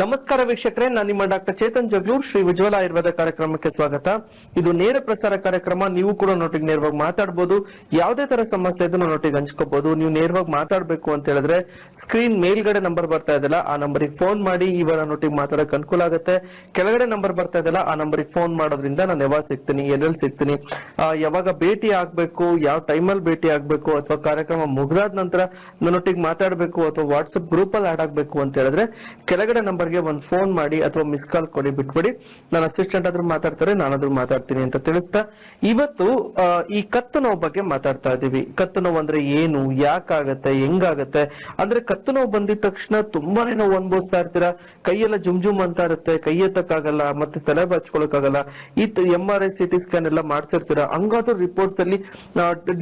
ನಮಸ್ಕಾರ ವೀಕ್ಷಕರೇ, ನಾನು ನಿಮ್ಮ ಡಾಕ್ಟರ್ ಚೇತನ್ ಜಗ್ಲೂರ್, ಶ್ರೀ ಉಜ್ವಲ ಆಯುರ್ವೇದ ಕಾರ್ಯಕ್ರಮಕ್ಕೆ ಸ್ವಾಗತ. ಇದು ನೇರ ಪ್ರಸಾರ ಕಾರ್ಯಕ್ರಮ, ನೀವು ಕೂಡ ನೋಟಿಗೆ ನೇರವಾಗಿ ಮಾತಾಡಬಹುದು ಯಾವುದೇ ತರ ಸಮಸ್ಯೆ ಇದನ್ನು ನೋಟಿಗೆ ಹಂಚ್ಕೋಬಹುದು ನೀವು ನೇರವಾಗಿ ಮಾತಾಡಬೇಕು ಅಂತ ಹೇಳಿದ್ರೆ ಸ್ಕ್ರೀನ್ ಮೇಲ್ಗಡೆ ನಂಬರ್ ಬರ್ತಾ ಇದೆಯಲ್ಲ, ಆ ನಂಬರಿಗೆ ಫೋನ್ ಮಾಡಿ ಇವರ ನೋಟಿಗೆ ಮಾತಾಡಕ್ಕೆ ಅನುಕೂಲ ಆಗುತ್ತೆ. ಕೆಳಗಡೆ ನಂಬರ್ ಬರ್ತಾ ಇದೆಯಲ್ಲ, ಆ ನಂಬರಿಗೆ ಫೋನ್ ಮಾಡೋದ್ರಿಂದ ನಾನು ಯಾವಾಗ ಸಿಗ್ತೀನಿ, ಎಲ್ಲೆಲ್ಲಿ ಸಿಗ್ತೀನಿ ಯಾವಾಗ ಭೇಟಿ ಆಗ್ಬೇಕು, ಯಾವ ಟೈಮಲ್ಲಿ ಭೇಟಿ ಆಗ್ಬೇಕು, ಅಥವಾ ಕಾರ್ಯಕ್ರಮ ಮುಗಿದಾದ ನಂತರ ನನ್ನೊಟ್ಟಿಗೆ ಮಾತಾಡಬೇಕು, ಅಥವಾ ವಾಟ್ಸ್ಆಪ್ ಗ್ರೂಪ್ ಅಲ್ಲಿ ಆಡ್ ಆಗ್ಬೇಕು ಅಂತ ಹೇಳಿದ್ರೆ, ಕೆಳಗಡೆ ನಂಬರ್ಗೆ ಒಂದು ಫೋನ್ ಮಾಡಿ ಅಥವಾ ಮಿಸ್ ಕಾಲ್ ಕೊಡಿ, ಬಿಟ್ಬಿಡಿ. ನನ್ನ ಅಸಿಸ್ಟೆಂಟ್ ಆದ್ರೂ ಮಾತಾಡ್ತಾರೆ, ನಾನಾದ್ರೂ ಮಾತಾಡ್ತೀನಿ ಅಂತ ತಿಳಿಸ್ತಾ. ಇವತ್ತು ಈ ಕತ್ತು ನೋವು ಬಗ್ಗೆ ಮಾತಾಡ್ತಾ ಇದೀವಿ ಕತ್ತು ನೋವು ಅಂದ್ರೆ ಏನು, ಯಾಕಾಗತ್ತೆ, ಹೆಂಗಾಗತ್ತೆ? ಅಂದ್ರೆ ಕತ್ತು ನೋವು ಬಂದಿದ ತಕ್ಷಣ ತುಂಬಾನೇ ನೋವು ಅನುಭವಿಸ್ತಾ ಇರ್ತೀರಾ? ಕೈಯೆಲ್ಲ ಜುಮ್ ಜುಮ್ ಅಂತ ಇರುತ್ತೆ, ಕೈ ಎತ್ತಕ್ಕಾಗಲ್ಲ, ಮತ್ತೆ ತಲೆ ಬಾಚ್ಕೊಳಕ್ಕಾಗಲ್ಲ. ಈ M R I C T scan ಎಲ್ಲ ಮಾಡ್ಸಿರ್ತೀರಾ? ಹಂಗಾದ್ರೂ ರಿಪೋರ್ಟ್ಸ್ ಅಲ್ಲಿ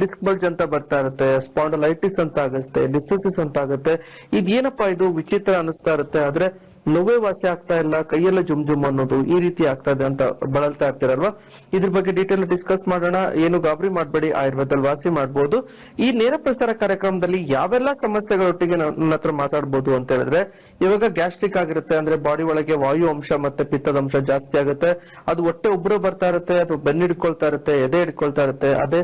ಡಿಸ್ಕ್ ಬಲ್ಜ್ ಅಂತ ಬರ್ತಾ ಇರುತ್ತೆ ಸ್ಪಾಂಡಲೈಟಿಸ್ ಅಂತ ಆಗುತ್ತೆ ಡಿಸ್ಟಸಿಸ್ ಅಂತ ಆಗುತ್ತೆ. ಇದೇನಪ್ಪಾ ಇದು? ವಿಚಿತ್ರ ಅನಿಸ್ತಾ ಇರುತ್ತೆ. ಆದ್ರೆ ನೋವೇ ವಾಸಿ ಆಗ್ತಾ ಇಲ್ಲ, ಕೈಯೆಲ್ಲ ಜುಮ್ ಜುಮ್ ಅನ್ನೋದು ಈ ರೀತಿ ಆಗ್ತಾ ಇದೆ ಅಂತ ಬಳಲ್ತಾ ಇರ್ತೀರಲ್ವಾ? ಇದ್ರ ಬಗ್ಗೆ ಡೀಟೇಲ್ ಡಿಸ್ಕಸ್ ಮಾಡೋಣ. ಏನು ಗಾಬರಿ ಮಾಡಬೇಡಿ, ಆಯುರ್ವೇದದಲ್ಲಿ ವಾಸಿ ಮಾಡಬಹುದು ಈ ನೇರ ಪ್ರಸಾರ ಕಾರ್ಯಕ್ರಮದಲ್ಲಿ ಯಾವೆಲ್ಲ ಸಮಸ್ಯೆಗಳೊಟ್ಟಿಗೆ ನನ್ನ ಹತ್ರ ಮಾತಾಡಬಹುದು ಅಂತ ಹೇಳಿದ್ರೆ ಇವಾಗ ಗ್ಯಾಸ್ಟ್ರಿಕ್ ಆಗಿರುತ್ತೆ, ಅಂದ್ರೆ ಬಾಡಿ ಒಳಗೆ ವಾಯು ಅಂಶ ಮತ್ತೆ ಪಿತ್ತದ ಅಂಶ ಜಾಸ್ತಿ ಆಗುತ್ತೆ. ಅದು ಹೊಟ್ಟೆ ಉಬ್ರು ಬರ್ತಾ ಇರುತ್ತೆ, ಅದು ಬೆನ್ನು ಹಿಡ್ಕೊಳ್ತಾ ಇರುತ್ತೆ, ಎದೆ ಹಿಡ್ಕೊಳ್ತಾ ಇರುತ್ತೆ. ಅದೇ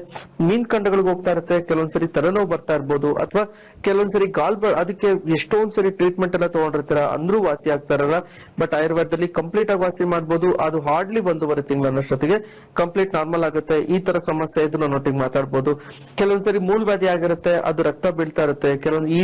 ಮೀನ್ ಕಂಡಗಳಿಗೆ ಹೋಗ್ತಾ ಇರುತ್ತೆ, ಕೆಲವೊಂದ್ಸರಿ ತಲೆನೋವು ಬರ್ತಾ ಇರ್ಬೋದು, ಅಥವಾ ಕೆಲವೊಂದ್ಸರಿ ಗಾಲ್ ಅದಕ್ಕೆ ಎಷ್ಟೊಂದ್ಸರಿ ಟ್ರೀಟ್ಮೆಂಟ್ ಎಲ್ಲ ತಗೊಂಡಿರ್ತೀರ, ಅಂದ್ರೂ ವಾಸಿ ಆಗ್ತಾ ಇರಲ್ಲ. ಬಟ್ ಆಯುರ್ವೇದದಲ್ಲಿ ಕಂಪ್ಲೀಟ್ ಆಗಿ ವಾಸಿ ಮಾಡ್ಬೋದು, ಅದು ಹಾರ್ಡ್ಲಿ ಒಂದೂವರೆ ತಿಂಗಳನ್ನಷ್ಟೊತ್ತಿಗೆ ಕಂಪ್ಲೀಟ್ ನಾರ್ಮಲ್ ಆಗುತ್ತೆ. ಈ ತರ ಸಮಸ್ಯೆ ಇದ್ದು ನಾನು ಒಟ್ಟಿಗೆ ಮಾತಾಡ್ಬೋದು. ಕೆಲವೊಂದ್ಸರಿ ಮೂಲವ್ಯಾಧಿ ಆಗಿರುತ್ತೆ, ಅದು ರಕ್ತ ಬೀಳ್ತಾ ಇರುತ್ತೆ. ಕೆಲವೊಂದು ಈ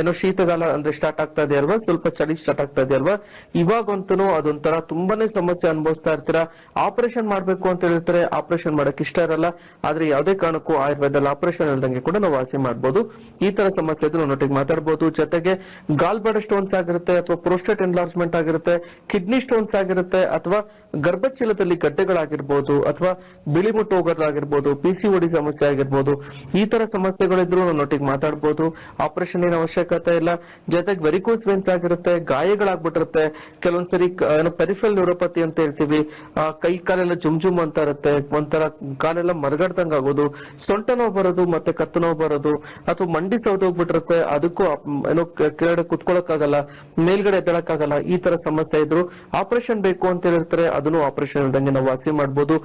ಏನೋ ಶೀತಗಾಲ ಅಂದ್ರೆ ಸ್ಟಾರ್ಟ್ ಆಗ್ತಾ ಇದೆ ಅಲ್ವಾ? ಸ್ವಲ್ಪ ಚಳಿ ಸ್ಟಾರ್ಟ್ ಆಗ್ತಾ ಇದೆ ಅಲ್ವಾ? ಇವಾಗಂತೂ ಅದೊಂಥರ ತುಂಬಾನೇ ಸಮಸ್ಯೆ ಅನುಭವಿಸ್ತಾ ಇರ್ತೀರಾ? ಆಪರೇಷನ್ ಮಾಡ್ಬೇಕು ಅಂತ ಹೇಳ್ತಾರೆ ಆಪರೇಷನ್ ಮಾಡಕ್ ಇಷ್ಟ ಇರಲ್ಲ. ಆದ್ರೆ ಯಾವುದೇ ಕಾರಣಕ್ಕೂ ಆಯುರ್ವೇದದಲ್ಲಿ ಆಪರೇಷನ್ ಇಲ್ದಂಗೆ ಕೂಡ ನಾವು ವಾಸಿ ಮಾಡಬಹುದು ಈ ತರ ಸಮಸ್ಯೆ ಇದ್ರೆ ನೋಟಿಗೆ ಮಾತಾಡಬಹುದು ಜೊತೆಗೆ ಗಾಲ್ ಬ್ಲಾಡರ್ ಸ್ಟೋನ್ಸ್ ಆಗಿರುತ್ತೆ ಅಥವಾ ಪ್ರೋಸ್ಟೇಟ್ ಎನ್ಲಾರ್ಜ್ಮೆಂಟ್ ಆಗಿರುತ್ತೆ ಕಿಡ್ನಿ ಸ್ಟೋನ್ಸ್ ಆಗಿರುತ್ತೆ, ಅಥವಾ ಗರ್ಭಚೀಲದಲ್ಲಿ ಗಡ್ಡೆಗಳಾಗಿರ್ಬೋದು, ಅಥವಾ ಬಿಳಿ ಮುಟ್ಟು ಹೋಗೋದಾಗಿರ್ಬೋದು ಪಿ ಸಿ ಒಡಿ ಸಮಸ್ಯೆ ಆಗಿರ್ಬೋದು, ಈ ತರ ಸಮಸ್ಯೆಗಳಿದ್ರು ಒಟ್ಟಿಗೆ ಮಾತಾಡ್ಬೋದು. ಆಪರೇಷನ್ ಏನು ಅವಶ್ಯಕತೆ ಇಲ್ಲ. ಜೊತೆಗೆ ವೆರಿಕೋಸ್ ವೆನ್ಸ್ ಆಗಿರುತ್ತೆ, ಗಾಯಗಳಾಗ್ಬಿಟ್ಟಿರುತ್ತೆ. ಕೆಲವೊಂದ್ಸರಿ ಏನೋ ಪೆರಿಫಲ್ ನ್ಯೂರೋಪತಿ ಅಂತ ಹೇಳ್ತೀವಿ. ಕೈ ಕಾಲೆಲ್ಲ ಜುಮ್ ಜುಮ್ ಅಂತ ಇರುತ್ತೆ. ಒಂಥರ ಕಾಲೆಲ್ಲ ಮರಗಡ್ದಂಗ್ ಆಗೋದು. ಸೊಂಟ ನೋವು ಬರೋದು ಮತ್ತೆ ಕತ್ತು ನೋವು ಬರೋದು. ಅಥವಾ ಮಂಡಿ ಸೌದೋಗ್ಬಿಟ್ಟಿರುತ್ತೆ ಅದಕ್ಕೂ ಏನೋ ಕೆಳಗಡೆ ಕುತ್ಕೊಳಕ್ಕಾಗಲ್ಲ. ಮೇಲ್ಗಡೆ ಎದ್ದಳಕ್ಕಾಗಲ್ಲ. ಈ ತರ ಸಮಸ್ಯೆ ಇದ್ರು ಆಪರೇಷನ್ ಬೇಕು ಅಂತ ಹೇಳಿರ್ತಾರೆ. ಅದನ್ನು ಆಪರೇಷನ್ ಇಲ್ದಂಗೆ ನಾವು ವಾಸಿ ಮಾಡ್ಬೋದು.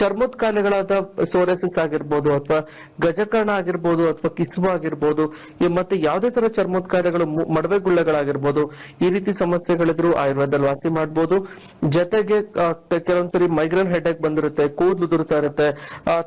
ಚರ್ಮದ ಕಾಯಿಲೆಗಳಾದ ಸೋರೆಸಿಸ್ ಆಗಿರ್ಬೋದು ಅಥವಾ ಗಜಕರ್ಣ ಆಗಿರ್ಬೋದು ಅಥವಾ ಕಿಸ್ಬ ಆಗಿರ್ಬೋದು. ಮತ್ತೆ ಯಾವುದೇ ತರ ಚರ್ಮದ ಕಾಯಿಲೆಗಳು ಮಡವೆ ಗುಳ್ಳೆಗಳಾಗಿರ್ಬೋದು ಈ ರೀತಿ ಸಮಸ್ಯೆಗಳಿದ್ರು ಆಯುರ್ವೇದದಲ್ಲಿ ವಾಸಿ ಮಾಡಬಹುದು ಜೊತೆಗೆ ಕೆಲವೊಂದ್ಸರಿ ಮೈಗ್ರೇನ್ ಹೆಡ್ಏಕ್ ಬಂದಿರುತ್ತೆ, ಕೂದಲು ದುರ್ತಾ ಇರುತ್ತೆ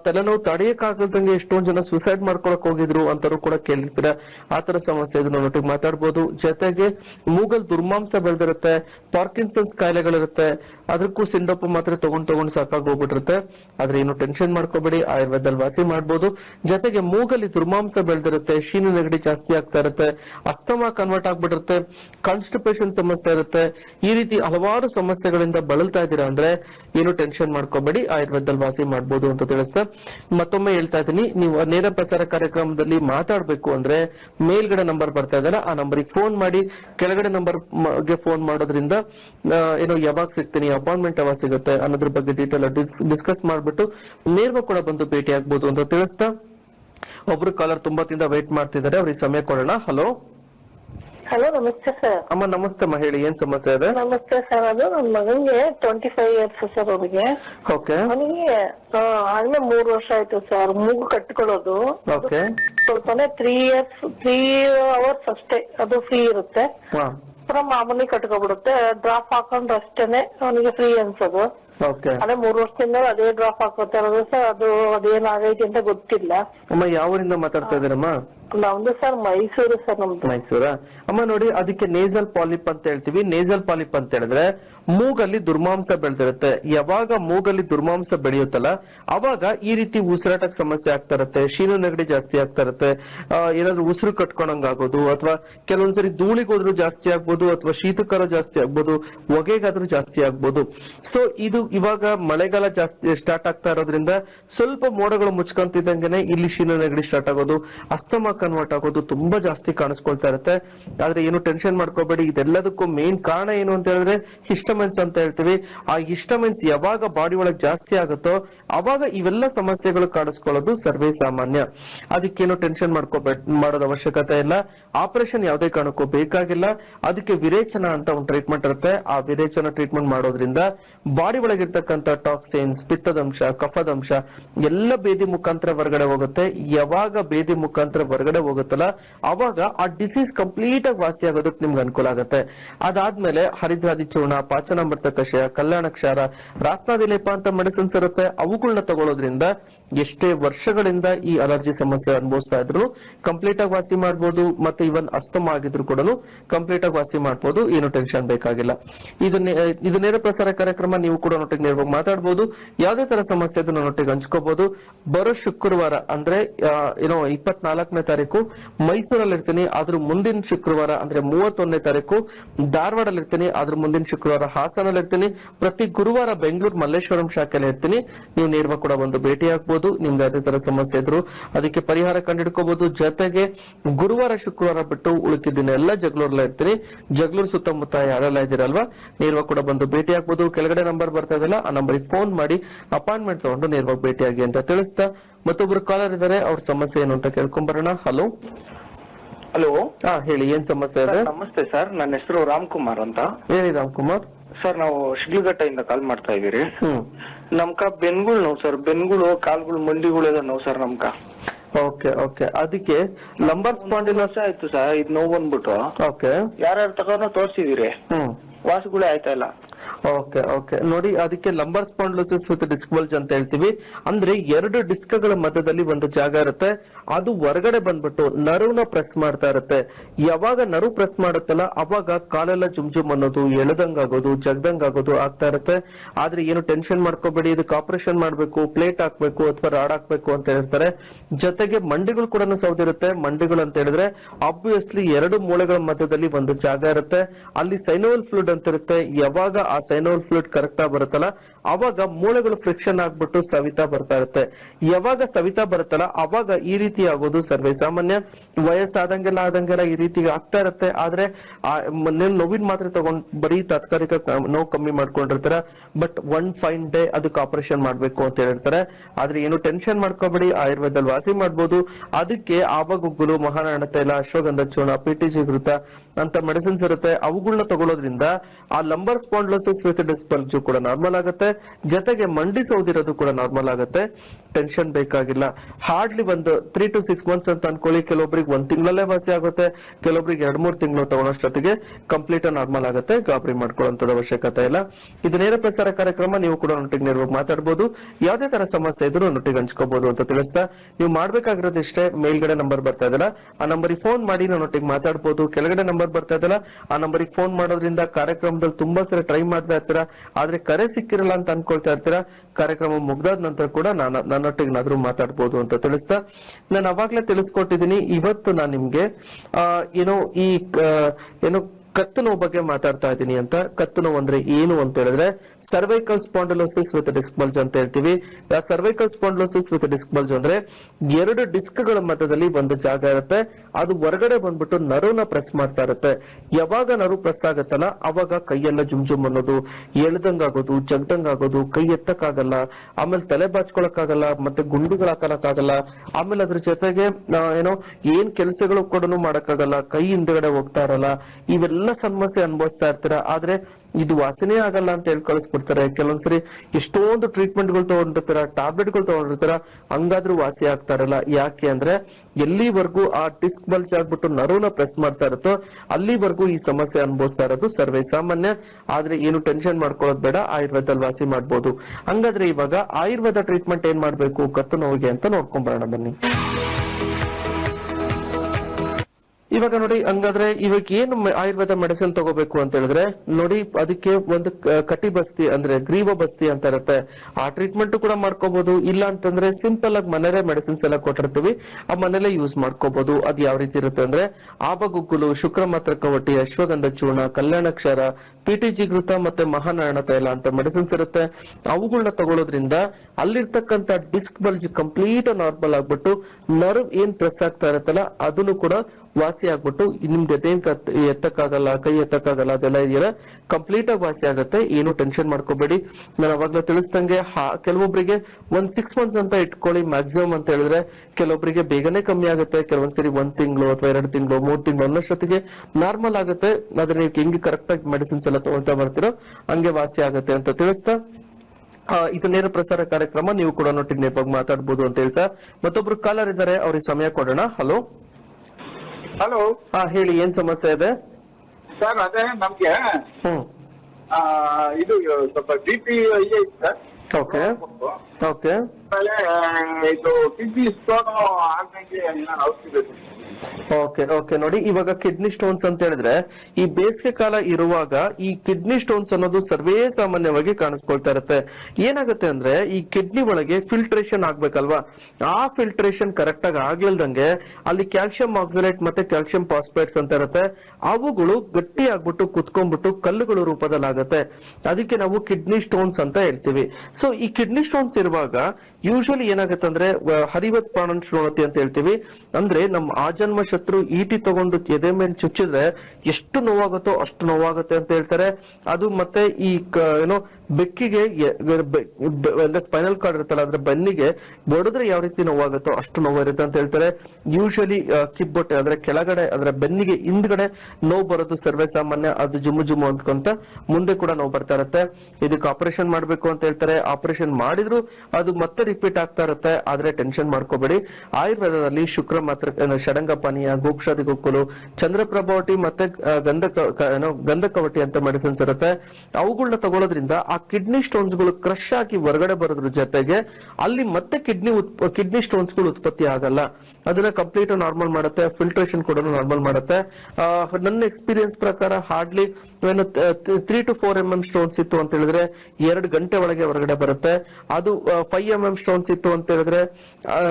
ತಲೆನೋವು ತಡೆಯಕ್ಕಾಗಲ್ದಂಗೆ ಎಷ್ಟೊಂದ್ ಜನ ಸುಸೈಡ್ ಮಾಡ್ಕೊಳಕ್ ಹೋಗಿದ್ರು ಅಂತಾರು ಕೂಡ ಕೇಳಿರ್ತಾರೆ. ಆತರ ತರ ಸಮಸ್ಯೆ ಮಾತಾಡಬಹುದು ಜೊತೆಗೆ, ಮೂಗಲ್ ದುರ್ಮಾಂಸ ಬೆಳೆದಿರುತ್ತೆ, ಪಾರ್ಕಿನ್ಸನ್ಸ್ ಕಾಯಿಲೆಗಳಿರುತ್ತೆ ಅದಕ್ಕೂ ಸಿಂಡೋಪ ಮಾತ್ರ ತಗೊಂಡ್ ತಗೊಂಡ್ ಸಾಕಾಗಿ ಹೋಗ್ಬಿಟ್ಟಿರುತ್ತೆ. ಆದ್ರೆ ಏನು ಟೆನ್ಷನ್ ಮಾಡ್ಕೋಬೇಡಿ, ಆಯುರ್ವೇದದಲ್ಲಿ ವಾಸಿ ಮಾಡಬಹುದು ಜೊತೆಗೆ ಮೂಗಲ್ಲಿ ದುರ್ಮಾಂಸ ಬೆಳೆದಿರುತ್ತೆ, ಶೀನ ನೆಗಡಿ ಜಾಸ್ತಿ ಆಗ್ತಾ ಇರುತ್ತೆ, ಅಸ್ತಮಾ ಕನ್ವರ್ಟ್ ಆಗ್ಬಿಟ್ಟಿರುತ್ತೆ ಕಾನ್ಸ್ಟಿಪೇಷನ್ ಸಮಸ್ಯೆ ಇರುತ್ತೆ. ಈ ರೀತಿ ಹಲವಾರು ಸಮಸ್ಯೆಗಳಿಂದ ಬಳಲ್ತಾ ಇದ್ದೀರಾ ಅಂದ್ರೆ ಏನು ಟೆನ್ಷನ್ ಮಾಡ್ಕೋಬೇಡಿ, ಆಯುರ್ವೇದದಲ್ಲಿ ವಾಸಿ ಮಾಡಬಹುದು ಅಂತ ತಿಳಿಸ್ತಾ ಮತ್ತೊಮ್ಮೆ ಹೇಳ್ತಾ ಇದ್ದೀನಿ, ನೀವು ನೇರ ಪ್ರಸಾರ ಕಾರ್ಯಕ್ರಮದಲ್ಲಿ ಮಾತಾಡಬೇಕು ಅಂದ್ರೆ ಮೇಲ್ಗಡೆ ನಂಬರ್ ಬರ್ತಾ ಇದೆಯಲ್ಲ, ಆ ನಂಬರಿಗೆ ಫೋನ್ ಮಾಡಿ. ಕೆಳಗಡೆ ನಂಬರ್ಗೆ ಫೋನ್ ಮಾಡೋದ್ರಿಂದ ಏನೋ ಯಾವಾಗ ಸಿಗ್ತೀನಿ ಅಪಾಯಿಂಟ್ಮೆಂಟ್ ಯಾವಾಗ ಸಿಗುತ್ತೆ ಅನ್ನೋದ್ರ ಬಗ್ಗೆ ಡೀಟೇಲ್ ಡಿಸ್ಕಸ್ ಮಾಡ್ಬಿಟ್ಟು ನೇರವಾಗಿ ಕೂಡ ಬಂದು ಭೇಟಿ ಆಗ್ಬೋದು ಅಂತ ತಿಳಿಸ್ತಾ ಒಬ್ರು ಕಾಲರ್ ತುಂಬಾ ತಿಂದ ವೇಟ್ ಮಾಡ್ತಿದ್ದಾರೆ. ಅವ್ರಿಗೆ ಸಮಯ ಕೊಡೋಣ. ಹಲೋ ಹಲೋ ನಮಸ್ತೆ ಸರ್ ಅಮ್ಮ ನಮಸ್ತೆ ಅಮ್ಮ. ಹೇಳಿ ಏನ್ ಸಮಸ್ಯೆ ಇದೆ? ನಮಸ್ತೆ ಸರ್ ಅದು ನನ್ನ ಮಗನ್ಗೆ ಟ್ವೆಂಟಿ ಫೈವ್ ಇಯರ್ಸ್ ಸರ್ ಅವ್ರಿಗೆ. ಓಕೆ ಅವನಿಗೆ ಆಗ್ಲೇ ಮೂರ್ ವರ್ಷ ಆಯ್ತು ಸರ್ ಮೂಗು ಕಟ್ಕೊಳ್ಳೋದು. ಓಕೆ ಸ್ವಲ್ಪನೇ ತ್ರೀ ಇಯರ್ಸ್ ತ್ರೀ ಅವರ್ಸ್ ಅಷ್ಟೇ. ಅದು ಫ್ರೀ ಇರುತ್ತೆ. ಮಾಮೂಲಿ ಕಟ್ಕೊಬಿಡುತ್ತೆ. ಡ್ರಾಪ್ ಹಾಕೊಂಡ್ರೆ ಅಷ್ಟೇನೆ ಅವನಿಗೆ ಫ್ರೀ ಅನ್ಸೋದು. ಅದೇ ಮೂರ್ ವರ್ಷದಿಂದ ಅದೇ ಡ್ರಾಪ್ ಹಾಕೋತಾ ಇರೋದು ಸರ್ ಅದು ಅದೇನಾಗೈತಿ ಅಂತ ಗೊತ್ತಿಲ್ಲ. ಅಮ್ಮ ಯಾವ ಊರಿಂದ ಮಾತಾಡ್ತಾ ಇದ್ದೀರಮ್ಮ ನಮ್ದು ಸರ್ ಮೈಸೂರು ಸರ್ ನಮ್ದು. ಮೈಸೂರ? ಅಮ್ಮ ನೋಡಿ ಅದಕ್ಕೆ ನೇಸಲ್ ಪಾಲಿಪ್ ಅಂತ ಹೇಳ್ತೀವಿ. ನೇಸಲ್ ಪಾಲಿಪ್ ಅಂತ ಹೇಳಿದ್ರೆ ಮೂಗಲ್ಲಿ ದುರ್ಮಾಂಸ ಬೆಳೆದಿರುತ್ತೆ. ಯಾವಾಗ ಮೂಗಲ್ಲಿ ದುರ್ಮಾಂಸ ಬೆಳೆಯುತ್ತಲ್ಲ ಅವಾಗ ಈ ರೀತಿ ಉಸಿರಾಟಕ್ಕೆ ಸಮಸ್ಯೆ ಆಗ್ತಾ ಇರುತ್ತೆ. ಶೀನು ನೆಗಡಿ ಜಾಸ್ತಿ ಆಗ್ತಾ ಇರುತ್ತೆ. ಏನಾದ್ರು ಉಸಿರು ಕಟ್ಕೊಂಡಂಗಾಗೋದು ಅಥವಾ ಕೆಲವೊಂದ್ಸರಿ ಧೂಳಿಗೋದ್ರೂ ಜಾಸ್ತಿ ಆಗ್ಬೋದು ಅಥವಾ ಶೀತಕರ ಜಾಸ್ತಿ ಆಗ್ಬೋದು ಹೊಗೆಗಾದ್ರೂ ಜಾಸ್ತಿ ಆಗ್ಬೋದು. ಸೊ ಇದು ಇವಾಗ ಮಳೆಗಾಲ ಜಾಸ್ತಿ ಸ್ಟಾರ್ಟ್ ಆಗ್ತಾ ಇರೋದ್ರಿಂದ ಸ್ವಲ್ಪ ಮೋಡಗಳು ಮುಚ್ಕೊಂತಿದ್ದಂಗೆನೆ ಇಲ್ಲಿ ಶೀನ ನೆಗಡಿ ಸ್ಟಾರ್ಟ್ ಆಗೋದು, ಅಸ್ತಮ ಕನ್ವರ್ಟ್ ಆಗೋದು ತುಂಬಾ ಜಾಸ್ತಿ ಕಾಣಿಸ್ಕೊಳ್ತಾ ಇರುತ್ತೆ. ಆದ್ರೆ ಏನು ಟೆನ್ಷನ್ ಮಾಡ್ಕೋಬೇಡಿ, ಇದೆಲ್ಲದಕ್ಕೂ ಮೇನ್ ಕಾರಣ ಏನು ಅಂತ ಹೇಳಿದ್ರೆ ಹಿಸ್ಟಮೆನ್ಸ್ ಅಂತ ಹೇಳ್ತೀವಿ. ಆ ಹಿಸ್ಟಮೆನ್ಸ್ ಯಾವಾಗ ಬಾಡಿ ಒಳಗೆ ಜಾಸ್ತಿ ಆಗುತ್ತೋ ಅವಾಗ ಇವೆಲ್ಲ ಸಮಸ್ಯೆಗಳು ಕಾಣಿಸ್ಕೊಳ್ಳೋದು ಸರ್ವೇ ಸಾಮಾನ್ಯ. ಅದಕ್ಕೇನು ಟೆನ್ಷನ್ ಮಾಡ್ಕೋಬೇಡ, ಮಾಡೋದ ಅವಶ್ಯಕತೆ ಇಲ್ಲ. ಆಪರೇಷನ್ ಯಾವುದೇ ಕಾರಣಕ್ಕೂ ಬೇಕಾಗಿಲ್ಲ. ಅದಕ್ಕೆ ವಿರೇಚನ ಅಂತ ಒಂದು ಟ್ರೀಟ್ಮೆಂಟ್ ಇರುತ್ತೆ. ಆ ವಿರೇಚನ ಟ್ರೀಟ್ಮೆಂಟ್ ಮಾಡೋದ್ರಿಂದ ಬಾಡಿ ಒಳಗಿರ್ತಕ್ಕಂಥ ಟಾಕ್ಸಿನ್ಸ್, ಪಿತ್ತದಂಶ, ಕಫದಂಶ, ಎಲ್ಲ ಬೇದಿ ಮುಖಾಂತರ ಹೊರಗಡೆ ಹೋಗುತ್ತೆ. ಯಾವಾಗ ಬೇದಿ ಮುಖಾಂತರ ಹೊರಗಡೆ ಹೋಗುತ್ತಲ್ಲ, ಅವಾಗ ಆ ಡಿಸೀಸ್ ಕಂಪ್ಲೀಟ್ ಆಗಿ ವಾಸಿ ಆಗೋದಕ್ಕೆ ನಿಮ್ಗೆ ಅನುಕೂಲ ಆಗುತ್ತೆ. ಅದಾದ್ಮೇಲೆ ಹರಿದ್ರಾದಿ ಚೂರ್ಣ ಪಾಚನಾಮೃತ ಕಷಾಯ ಕಲ್ಯಾಣ ಕ್ಷಾರ ರಾಸ್ನಾದಿ ಲೇಪ ಅಂತ ಮೆಡಿಸಿನ್ಸ್ ಇರುತ್ತೆ. ಅವುಗಳನ್ನ ತಗೊಳ್ಳೋದ್ರಿಂದ ಎಷ್ಟೇ ವರ್ಷಗಳಿಂದ ಈ ಅಲರ್ಜಿ ಸಮಸ್ಯೆ ಅನುಭವಿಸ್ತಾ ಇದ್ರು ಕಂಪ್ಲೀಟ್ ಆಗಿ ವಾಸಿ ಮಾಡಬಹುದು ಮತ್ತೆ ಇವನ್ ಅಸ್ತಮ ಆಗಿದ್ರು ಕೂಡ ಕಂಪ್ಲೀಟ್ ಆಗಿ ವಾಸಿ ಮಾಡಬಹುದು ಏನು ಟೆನ್ಷನ್ ಬೇಕಾಗಿಲ್ಲ. ಇದು ನೇರ ಪ್ರಸಾರ ಕಾರ್ಯಕ್ರಮ ನೀವು ಕೂಡ ನೊಟ್ಟಿಗೆ ನೇರವಾಗಿ ಮಾತಾಡಬಹುದು ಯಾವುದೇ ತರ ಸಮಸ್ಯೆ ಇದನ್ನ ನನ್ನೊಟ್ಟಿಗೆ ಹಂಚ್ಕೋಬಹುದು ಬರೋ ಶುಕ್ರವಾರ ಅಂದ್ರೆ ಏನೋ ಇಪ್ಪತ್ನಾಲ್ಕನೇ ತಾರೀಕು ಮೈಸೂರಲ್ಲಿ ಇರ್ತೀನಿ ಆದ್ರೂ ಮುಂದಿನ ಶುಕ್ರವಾರ ಅಂದ್ರೆ ಮೂವತ್ತೊಂದನೇ ತಾರೀಕು ಧಾರವಾಡಲ್ಲಿ ಇರ್ತೀನಿ ಆದ್ರೂ ಮುಂದಿನ ಶುಕ್ರವಾರ ಹಾಸನಲ್ಲಿ ಇರ್ತೀನಿ ಪ್ರತಿ ಗುರುವಾರ ಬೆಂಗಳೂರು ಮಲ್ಲೇಶ್ವರಂ ಶಾಖೆಯಲ್ಲಿ ಇರ್ತೀನಿ. ನೀವು ನೇರವಾಗಿ ಕೂಡ ಒಂದು ಭೇಟಿ ಆಗ್ಬಹುದು ನಿಮ್ಗೆ ಯಾವುದೇ ತರ ಸಮಸ್ಯೆ ಇದ್ರು ಅದಕ್ಕೆ ಪರಿಹಾರ ಕಂಡುಹಿಡ್ಕೋಬಹುದು ಜೊತೆಗೆ ಗುರುವಾರ ಶುಕ್ರವಾರ ಬಿಟ್ಟು ಉಳುಕಿದ ದಿನ ಎಲ್ಲ ಜಗಳೂರಲ್ಲ ಇರ್ತೀನಿ. ಜಗಳೂರು ಸುತ್ತಮುತ್ತ ಯಾರೆಲ್ಲ ಇದ್ದೀರಲ್ವಾ, ನೇರವಾಗಿ ಕೂಡ ಬಂದು ಭೇಟಿ ಆಗ್ಬಹುದು ಕೆಳಗಡೆ ನಂಬರ್ ಬರ್ತಾ ಇದೆಯಲ್ಲ ಆ ನಂಬರಿಗೆ ಫೋನ್ ಮಾಡಿ ಅಪಾಯಿಂಟ್ಮೆಂಟ್ ತಗೊಂಡು ನೇರವಾಗಿ ಭೇಟಿಯಾಗಿ ಅಂತ ತಿಳಿಸ್ತಾ ಮತ್ತೊಬ್ರು ಕಾಲರ್ ಇದ್ದಾರೆ ಅವ್ರ ಸಮಸ್ಯೆ ಏನು ಅಂತ ಕೇಳ್ಕೊಂಬರೋಣ. ಹಲೋ ಹಲೋ ಹಾ ಹೇಳಿ ಏನ್ ಸಮಸ್ಯೆ ಇದೆ? ನಮಸ್ತೆ ಸರ್ ನನ್ನ ಹೆಸರು ರಾಮ್ಕುಮಾರ್ ಅಂತ. ಹೇಳಿ ರಾಮ್ಕುಮಾರ್. ಸರ್ ನಾವು ಶಿಡ್ಲಘಟ್ಟದಿಂದ ಕಾಲ್ ಮಾಡ್ತಾ ಇದೀರಿ ಹ್ಮ್. ನಮ್ಕ ಬೆನ್ಗುಳ್ ನೋವು ಸರ್ ಬೆನ್ಗುಳು ಕಾಲ್ಗಳು ಮಂಡಿಗಳು ಎಲ್ಲ ನೋವು ಸರ್ ನಮ್ಕ ಓಕೆ ಓಕೆ. ಅದಕ್ಕೆ ಲಂಬರ್ ಸ್ಪಾಂಡಿಲಸ್ ವರ್ಷ ಆಯ್ತು ಸರ್ ಇದ್ ನೋವು ಬಂದ್ಬಿಟ್ಟು. ಓಕೆ. ಯಾರ್ಯಾರು ತಗೊಂಡು ತೋರ್ಸಿದೀರಿ ಹ್ಮ್. ವಾಸಗಳೇ ಆಯ್ತಾ ಇಲ್ಲ? ಓಕೆ ಓಕೆ ನೋಡಿ, ಅದಕ್ಕೆ lumbar spondylosis with disc bulge ಅಂತ ಹೇಳ್ತೀವಿ. ಅಂದ್ರೆ ಎರಡು ಡಿಸ್ಕ್ಗಳ ಮಧ್ಯದಲ್ಲಿ ಒಂದು ಜಾಗ ಇರುತ್ತೆ. ಅದು ಹೊರಗಡೆ ಬಂದ್ಬಿಟ್ಟು ನರುನ ಪ್ರೆಸ್ ಮಾಡ್ತಾ ಇರುತ್ತೆ. ಯಾವಾಗ ನರು ಪ್ರೆಸ್ ಮಾಡುತ್ತಲ್ಲ, ಅವಾಗ ಕಾಲೆಲ್ಲ ಜುಮ್ ಜುಮ್ ಅನ್ನೋದು ಎಳೆದಂಗ್ ಆಗೋದು ಜಗ್ದಂಗ್ ಆಗೋದು ಆಗ್ತಾ ಇರುತ್ತೆ. ಆದ್ರೆ ಏನು ಟೆನ್ಷನ್ ಮಾಡ್ಕೋಬೇಡಿ, ಇದಕ್ಕೆ ಆಪರೇಷನ್ ಮಾಡ್ಬೇಕು ಪ್ಲೇಟ್ ಹಾಕ್ಬೇಕು ಅಥವಾ ರಾಡ್ ಹಾಕ್ಬೇಕು ಅಂತ ಹೇಳ್ತಾರೆ. ಜೊತೆಗೆ ಮಂಡಿಗಳು ಕೂಡ ಸೌದಿರುತ್ತೆ. ಮಂಡಿಗಳು ಅಂತ ಹೇಳಿದ್ರೆ ಆಬ್ವಿಯಸ್ಲಿ ಎರಡು ಮೂಳೆಗಳ ಮಧ್ಯದಲ್ಲಿ ಒಂದು ಜಾಗ ಇರುತ್ತೆ. ಅಲ್ಲಿ ಸೈನೋವಲ್ ಫ್ಲೂಡ್ ಅಂತ ಇರುತ್ತೆ. ಯಾವಾಗ ಆ ಸೈನೋಲ್ ಫ್ಲೂಯಿಡ್ ಆಗಿ ಬರುತ್ತಲ್ಲ ಅವಾಗ ಮೂಳೆಗಳು ಫ್ರಿಕ್ಷನ್ ಆಗ್ಬಿಟ್ಟು ಸವಿತಾ ಬರ್ತಾ ಇರುತ್ತೆ. ಯಾವಾಗ ಸವಿತಾ ಬರುತ್ತಲ್ಲ, ಅವಾಗ ಈ ರೀತಿ ಆಗೋದು ಸರ್ವೇ ಸಾಮಾನ್ಯ. ವಯಸ್ಸಾದಂಗೆಲ್ಲ ಆದಂಗೆಲ್ಲ ಈ ರೀತಿ ಆಗ್ತಾ ಇರುತ್ತೆ. ಆದ್ರೆ ನೋವಿನ ಮಾತ್ರೆ ತಗೊಂಡ್ ಬರೀ ತಾತ್ಕಾಲಿಕ ನೋವು ಕಮ್ಮಿ ಮಾಡ್ಕೊಂಡಿರ್ತಾರ. ಬಟ್ ಒನ್ ಫೈನ್ ಡೇ ಅದಕ್ಕೆ ಆಪರೇಷನ್ ಮಾಡ್ಬೇಕು ಅಂತ ಹೇಳಿರ್ತಾರೆ. ಆದ್ರೆ ಏನು ಟೆನ್ಷನ್ ಮಾಡ್ಕೋಬೇಡಿ. ಆಯುರ್ವೇದದಲ್ಲಿ ವಾಸಿ ಮಾಡ್ಬೋದು. ಅದಕ್ಕೆ ಆಬಗುಗ್ಗುಲು ಮಹಾನಾರಾಯಣ ತೈಲ, ಅಶ್ವಗಂಧ ಚೂರ್ಣ ಪಿಟಿಜಿ ಘೃತ ಅಂತ ಮೆಡಿಸಿನ್ಸ್ ಇರುತ್ತೆ. ಅವುಗಳನ್ನ ತಗೊಳ್ಳೋದ್ರಿಂದ ಆ ಲಂಬರ್ ಸ್ಪಾಂಡ್ಲೋಸಿಸ್ ವಿತ್ ಡಿಸ್ಪಲ್ಜು ಕೂಡ ನಾರ್ಮಲ್ ಆಗುತ್ತೆ. ಜೊತೆಗೆ ಮಂಡಿ ಸೌದಿರೋದು ಕೂಡ ನಾರ್ಮಲ್ ಆಗುತ್ತೆ. ಟೆನ್ಷನ್ ಬೇಕಾಗಿಲ್ಲ. ಹಾರ್ಡ್ಲಿ ಒಂದು ತ್ರೀ ಟು ಸಿಕ್ಸ್ ಮಂತ್ಸ್ ಅಂತ ಅನ್ಕೊಳ್ಳಿ. ಕೆಲವೊಬ್ರಿಗೆ ಒಂದ್ ತಿಂಗಳಲ್ಲೇ ವಾಸಿ ಆಗುತ್ತೆ. ಕೆಲವೊಬ್ರಿಗೆ ಎರಡ್ ಮೂರ್ ತಿಂಗಳು ತಗೊಳೋಷ್ಟೊತ್ತಿಗೆ ಕಂಪ್ಲೀಟ್ ನಾರ್ಮಲ್ ಆಗುತ್ತೆ. ಗಾಬರಿ ಮಾಡ್ಕೊಳ್ಳೋಂಥದ್ದು ಅವಶ್ಯಕತೆ ಇಲ್ಲ. ಇದು ನೇರ ಪ್ರಸಾರ ಕಾರ್ಯಕ್ರಮ. ನೀವು ಕೂಡ ನೊಟ್ಟಿಗೆ ನೇರವಾಗಿ ಮಾತಾಡಬಹುದು ಯಾವುದೇ ತರ ಸಮಸ್ಯೆ ಇದ್ರೂ ನೊಟ್ಟಿಗೆ ಹಂಚ್ಕೋಬಹುದು ಅಂತ ತಿಳಿಸ್ತಾ. ನೀವು ಮಾಡ್ಬೇಕಾಗಿರೋದು ಇಷ್ಟೇ. ಮೇಲ್ಗಡೆ ನಂಬರ್ ಬರ್ತಾ ಇದಲ್ಲ ಆ ನಂಬರಿಗೆ ಫೋನ್ ಮಾಡಿ ನನ್ನೊಟ್ಟಿಗೆ ಮಾತಾಡಬಹುದು ಕೆಳಗಡೆ ನಂಬರ್ ಬರ್ತಾ ಇದಲ್ಲ ಆ ನಂಬರಿಗೆ ಫೋನ್ ಮಾಡೋದ್ರಿಂದ ಕಾರ್ಯಕ್ರಮದಲ್ಲಿ ತುಂಬಾ ಸರಿ ಟ್ರೈ ಮಾಡ್ತಾ ಇರ್ತೀರಾ. ಆದ್ರೆ ಕರೆ ಸಿಕ್ಕಿರಲ್ಲ ಅಂತ ಅನ್ಕೊಳ್ತಾ ಇರ್ತೀರಾ? ಕಾರ್ಯಕ್ರಮ ಮುಗ್ದಾದ ನಂತರ ಕೂಡ ನಾನು ನನ್ನೊಟ್ಟಿಗೆ ನಾದ್ರೂ ಮಾತಾಡ್ಬೋದು ಅಂತ ತಿಳಿಸ್ತಾ. ನಾನು ಅವಾಗ್ಲೇ ತಿಳಿಸ್ಕೊಟ್ಟಿದ್ದೀನಿ ಇವತ್ತು ನಾನು ನಿಮ್ಗೆ ಏನೋ ಈ ಏನೋ ಕತ್ತು ನೋವು ಬಗ್ಗೆ ಮಾತಾಡ್ತಾ ಇದ್ದೀನಿ ಅಂತ ಕತ್ತು ನೋವು ಅಂದ್ರೆ ಏನು ಅಂತ ಹೇಳಿದ್ರೆ cervical spondylosis with disc bulge ಅಂತ ಹೇಳ್ತೀವಿ. Cervical spondylosis with disc bulge ಅಂದ್ರೆ ಎರಡು ಡಿಸ್ಕ್ಗಳ ಮಧ್ಯದಲ್ಲಿ ಒಂದು ಜಾಗ ಇರುತ್ತೆ. ಅದು ಹೊರಗಡೆ ಬಂದ್ಬಿಟ್ಟು ನರುನ ಪ್ರೆಸ್ ಮಾಡ್ತಾ ಇರುತ್ತೆ. ಯಾವಾಗ ನರು ಪ್ರೆಸ್ ಆಗುತ್ತಲ್ಲ ಅವಾಗ ಕೈಯೆಲ್ಲ ಜುಮ್ ಜುಮ್ ಅನ್ನೋದು ಎಳ್ದಂಗ್ ಆಗೋದು ಜಗ್ದಂಗ್ ಆಗೋದು ಕೈ ಎತ್ತಕ್ಕಾಗಲ್ಲ, ಆಮೇಲೆ ತಲೆ ಬಾಚ್ಕೊಳಕ್ಕಾಗಲ್ಲ, ಮತ್ತೆ ಗುಂಡುಗಳು ಹಾಕಲಕ್ಕಾಗಲ್ಲ, ಆಮೇಲೆ ಅದ್ರ ಜೊತೆಗೆ ಏನೋ, ಏನ್ ಕೆಲಸಗಳು ಕೂಡ ಮಾಡಕ್ಕಾಗಲ್ಲ, ಕೈ ಹಿಂದ್ಗಡೆ ಹೋಗ್ತಾ ಇರಲ್ಲ, ಇವೆಲ್ಲ ಸಮಸ್ಯೆ ಅನುಭವಿಸ್ತಾ ಇರ್ತೀರಾ? ಆದ್ರೆ ಇದು ವಾಸನೆ ಆಗಲ್ಲ ಅಂತ ಹೇಳಿ ಕಳಿಸ್ಬಿಡ್ತಾರೆ. ಕೆಲವೊಂದ್ಸರಿ ಎಷ್ಟೊಂದು ಟ್ರೀಟ್ಮೆಂಟ್ಗಳು ತಗೊಂಡಿರ್ತಾರ ಟ್ಯಾಬ್ಲೆಟ್ಗಳು ತಗೊಂಡಿರ್ತಾರ, ಹಂಗಾದ್ರೂ ವಾಸಿ ಆಗ್ತಾ ಇರಲ್ಲ. ಯಾಕೆ ಅಂದ್ರೆ ಎಲ್ಲಿವರೆಗೂ ಆ ಡಿಸ್ಕ್ ಬಲ್ಜ್ ಆಗ್ಬಿಟ್ಟು ನರೋನ ಪ್ರೆಸ್ ಮಾಡ್ತಾ ಇರುತ್ತೋ ಅಲ್ಲಿವರೆಗೂ ಈ ಸಮಸ್ಯೆ ಅನುಭವಿಸ್ತಾ ಇರೋದು ಸರ್ವೇ ಸಾಮಾನ್ಯ. ಆದ್ರೆ ಏನು ಟೆನ್ಷನ್ ಮಾಡ್ಕೊಳ್ಳೋದು ಬೇಡ, ಆಯುರ್ವೇದದಲ್ಲಿ ವಾಸಿ ಮಾಡ್ಬೋದು. ಹಂಗಾದ್ರೆ ಇವಾಗ ಆಯುರ್ವೇದ ಟ್ರೀಟ್ಮೆಂಟ್ ಏನ್ ಮಾಡ್ಬೇಕು? ಕತ್ತು ನೋವಿಗೆ ಅಂತ ನೋಡ್ಕೊಂಡ್ ಬರೋಣ ಬನ್ನಿ. ಇವಾಗ ನೋಡಿ, ಹಂಗಾದ್ರೆ ಇವಾಗ ಏನು ಆಯುರ್ವೇದ ಮೆಡಿಸಿನ್ ತಗೋಬೇಕು ಅಂತ ಹೇಳಿದ್ರೆ, ನೋಡಿ, ಅದಕ್ಕೆ ಒಂದು ಕಟಿ ಬಸ್ತಿ ಅಂದ್ರೆ ಗ್ರೀವ ಬಸ್ತಿ ಅಂತ ಇರುತ್ತೆ. ಆ ಟ್ರೀಟ್ಮೆಂಟ್ ಕೂಡ ಮಾಡ್ಕೋಬಹುದು ಇಲ್ಲ ಅಂತಂದ್ರೆ ಸಿಂಪಲ್ ಆಗಿ ಮನೇಲೆ ಮೆಡಿಸಿನ್ಸ್ ಎಲ್ಲ ಕೊಟ್ಟಿರ್ತೀವಿ. ಆ ಮನೇಲೆ ಯೂಸ್ ಮಾಡ್ಕೋಬಹುದು ಅದ್ ಯಾವ ರೀತಿ ಇರುತ್ತೆ ಅಂದ್ರೆ ಆಬಗುಗ್ಗುಲು ಶುಕ್ರ ಮಾತ್ರ ಕವಟಿ ಅಶ್ವಗಂಧ ಚೂರ್ಣ ಕಲ್ಯಾಣ ಕ್ಷಾರ ಪಿ ಟಿ ಜಿಗೃತ ಮತ್ತೆ ಮಹಾನಾರಾಯಣ ತೈಲ ಅಂತ ಮೆಡಿಸಿನ್ಸ್ ಇರುತ್ತೆ. ಅವುಗಳನ್ನ ತಗೊಳ್ಳೋದ್ರಿಂದ ಅಲ್ಲಿರ್ತಕ್ಕಂಥ ಡಿಸ್ಕ್ ಬಲ್ಜ್ ಕಂಪ್ಲೀಟ್ ನಾರ್ಮಲ್ ಆಗ್ಬಿಟ್ಟು ನರ್ವ್ ಏನ್ ಪ್ರೆಸ್ ಆಗ್ತಾ ಇರುತ್ತಲ್ಲ, ಅದನ್ನು ಕೂಡ ವಾಸಿ ಆಗ್ಬಿಟ್ಟು ನಿಮ್ದು ಎದೇನ್ ಕತ್- ಎತ್ತಕ್ಕಾಗಲ್ಲ, ಕೈ ಎತ್ತಕ್ಕಾಗಲ್ಲ ಅದೆಲ್ಲ ಇದೆಯಲ್ಲ ಕಂಪ್ಲೀಟ್ ಆಗಿ ವಾಸಿ ಆಗುತ್ತೆ. ಏನು ಟೆನ್ಷನ್ ಮಾಡ್ಕೋಬೇಡಿ. ನಾನು ಅವಾಗಲೂ ತಿಳಿಸ್ದಂಗೆ ಕೆಲವೊಬ್ಬರಿಗೆ ಒಂದ್ ಸಿಕ್ಸ್ ಮಂತ್ಸ್ ಅಂತ ಇಟ್ಕೊಳ್ಳಿ ಮ್ಯಾಕ್ಸಿಮಮ್ ಅಂತ ಹೇಳಿದ್ರೆ ಕೆಲವೊಬ್ಬರಿಗೆ ಬೇಗನೆ ಕಮ್ಮಿ ಆಗುತ್ತೆ. ಕೆಲವೊಂದ್ಸರಿ ಒಂದ್ ತಿಂಗಳು ಅಥವಾ ಎರಡು ತಿಂಗಳು ಮೂರ್ ತಿಂಗಳು ಅನ್ನೋಷ್ಟೊತ್ತಿಗೆ ನಾರ್ಮಲ್ ಆಗುತ್ತೆ. ಆದ್ರೆ ನೀವು ಹೆಂಗೆ ಕರೆಕ್ಟ್ ಆಗಿ ಮೆಡಿಸಿನ್ಸ್ ಎಲ್ಲ ತಗೊಳ್ತಾ ಬರ್ತೀರೋ ಹಂಗೆ ವಾಸಿ ಆಗುತ್ತೆ ಅಂತ ತಿಳಿಸ್ತಾ ಇದು ನೇರ ಪ್ರಸಾರ ಕಾರ್ಯಕ್ರಮ. ನೀವು ಕೂಡ ನೋಟಿ ನೇರವಾಗಿ ಮಾತಾಡಬಹುದು ಅಂತ ಹೇಳ್ತಾ ಮತ್ತೊಬ್ರು ಕಾಲರ್ ಇದ್ದಾರೆ ಅವ್ರಿಗೆ ಸಮಯ ಕೊಡೋಣ. ಹಲೋ ಹಲೋ ಹಾ ಹೇಳಿ ಏನ್ ಸಮಸ್ಯೆ ಇದೆ? ಸರ್ ಅದೇ ನಮ್ಗೆ ಹ್ಮ್ ಆ, ಇದು ಸ್ವಲ್ಪ ಬಿ ಪಿ ಇದೆ ಸರ್ ಓಕೆ ಓಕೆ ಇದು ಕಿಡ್ನಿ ಸ್ಟೋನ್ ಓಕೆ ಓಕೆ. ನೋಡಿ, ಇವಾಗ ಕಿಡ್ನಿ ಸ್ಟೋನ್ಸ್ ಅಂತ ಹೇಳಿದ್ರೆ, ಈ ಬೇಸಿಗೆ ಕಾಲ ಇರುವಾಗ ಈ ಕಿಡ್ನಿ ಸ್ಟೋನ್ಸ್ ಅನ್ನೋದು ಸರ್ವೇ ಸಾಮಾನ್ಯವಾಗಿ ಕಾಣಿಸ್ಕೊಳ್ತಾ ಇರುತ್ತೆ. ಏನಾಗುತ್ತೆ ಅಂದ್ರೆ, ಈ ಕಿಡ್ನಿ ಒಳಗೆ ಫಿಲ್ಟ್ರೇಷನ್ ಆಗ್ಬೇಕಲ್ವಾ? ಆ ಫಿಲ್ಟ್ರೇಷನ್ ಕರೆಕ್ಟ್ ಆಗಿ ಆಗ್ಲಿಲ್ದಂಗೆ ಅಲ್ಲಿ ಕ್ಯಾಲ್ಸಿಯಂ ಆಕ್ಸಲೇಟ್ ಮತ್ತೆ ಕ್ಯಾಲ್ಸಿಯಂ ಫಾಸ್ಫೇಟ್ಸ್ ಅಂತ ಇರುತ್ತೆ. ಅವುಗಳು ಗಟ್ಟಿ ಆಗ್ಬಿಟ್ಟು ಕುತ್ಕೊಂಡ್ಬಿಟ್ಟು ಕಲ್ಲುಗಳು ರೂಪದಲ್ಲಾಗತ್ತೆ. ಅದಕ್ಕೆ ನಾವು ಕಿಡ್ನಿ ಸ್ಟೋನ್ಸ್ ಅಂತ ಹೇಳ್ತೀವಿ. ಸೊ ಈ ಕಿಡ್ನಿ ಸ್ಟೋನ್ಸ್ ಇರುವಾಗ ಯೂಶಲಿ ಏನಾಗುತ್ತೆ ಅಂದ್ರೆ ಹರಿವತ್ ಪ್ರಾಣ ಶ್ರೋಣತಿ ಅಂತ ಹೇಳ್ತೀವಿ. ಅಂದ್ರೆ ನಮ್ಮ ಆಜನ್ಮ ಶತ್ರು ಈಟಿ ತಗೊಂಡು ಎದೆ ಮೇಲೆ ಚುಚ್ಚಿದ್ರೆ ಎಷ್ಟು ನೋವಾಗುತ್ತೋ ಅಷ್ಟು ನೋವಾಗುತ್ತೆ ಅಂತ ಹೇಳ್ತಾರೆ. ಅದು ಮತ್ತೆ ಈ ಏನೋ ಬೆಕ್ಕಿಗೆ ಸ್ಪೈನಲ್ ಕಾರ್ಡ್ ಇರುತ್ತಲ್ಲ, ಅದ್ರ ಬೆನ್ನಿಗೆ ಬಡಿದ್ರೆ ಯಾವ ರೀತಿ ನೋವಾಗುತ್ತೋ ಅಷ್ಟು ನೋವು ಇರುತ್ತೆ ಅಂತ ಹೇಳ್ತಾರೆ. ಯೂಶಲಿ ಕಿಬ್ಬೊಟ್ಟೆ, ಅಂದ್ರೆ ಕೆಳಗಡೆ, ಅಂದ್ರೆ ಬೆನ್ನಿಗೆ ಹಿಂದ್ಗಡೆ ನೋವು ಬರೋದು ಸರ್ವೇ ಸಾಮಾನ್ಯ. ಅದು ಜುಮ್ಮು ಜುಮ್ಮು ಅಂದ್ಕೊಂತ ಮುಂದೆ ಕೂಡ ನೋವು ಬರ್ತಾ ಇರುತ್ತೆ. ಇದಕ್ಕೆ ಆಪರೇಷನ್ ಮಾಡ್ಬೇಕು ಅಂತ ಹೇಳ್ತಾರೆ. ಆಪರೇಷನ್ ಮಾಡಿದ್ರು ಅದು ಮತ್ತೆ ರಿಪೀಟ್ ಆಗ್ತಾ ಇರುತ್ತೆ. ಆದ್ರೆ ಟೆನ್ಷನ್ ಮಾಡ್ಕೋಬೇಡಿ. ಆಯುರ್ವೇದದಲ್ಲಿ ಶುಕ್ರ ಮಾತ್ರ ಷಡಂಗ ಪಾನೀಯ ಗೋಕ್ಷಾದಿ ಗೋಕುಲು ಚಂದ್ರಪ್ರಭಾವಟಿ ಮತ್ತೆ ಗಂಧಕ ಏನೋ ಗಂಧಕವಟಿ ಅಂತ ಮೆಡಿಸಿನ್ಸ್ ಇರುತ್ತೆ. ಅವುಗಳನ್ನ ತಗೊಳ್ಳೋದ್ರಿಂದ ಆ ಕಿಡ್ನಿ ಸ್ಟೋನ್ಸ್ಗಳು ಕ್ರಶ್ ಆಗಿ ಹೊರಗಡೆ ಬರೋದ್ರ ಜೊತೆಗೆ ಅಲ್ಲಿ ಮತ್ತೆ ಕಿಡ್ನಿ ಕಿಡ್ನಿ ಸ್ಟೋನ್ಸ್ಗಳು ಉತ್ಪತ್ತಿ ಆಗಲ್ಲ. ಅದನ್ನ ಕಂಪ್ಲೀಟ್ ನಾರ್ಮಲ್ ಮಾಡುತ್ತೆ ಫಿಲ್ಟ್ರೇಷನ್ ಕೂಡ ನಾರ್ಮಲ್ ಮಾಡುತ್ತೆ. ನನ್ನ ಎಕ್ಸ್ಪೀರಿಯನ್ಸ್ ಪ್ರಕಾರ hardly three to four M M stones ಇತ್ತು ಅಂತ ಹೇಳಿದ್ರೆ ಎರಡು ಗಂಟೆ ಒಳಗೆ ಹೊರಗಡೆ ಬರುತ್ತೆ. ಅದು ಫೈವ್ ಎಂ ಎಂ ಸ್ಟೋನ್ಸ್ ಇತ್ತು ಅಂತ ಹೇಳಿದ್ರೆ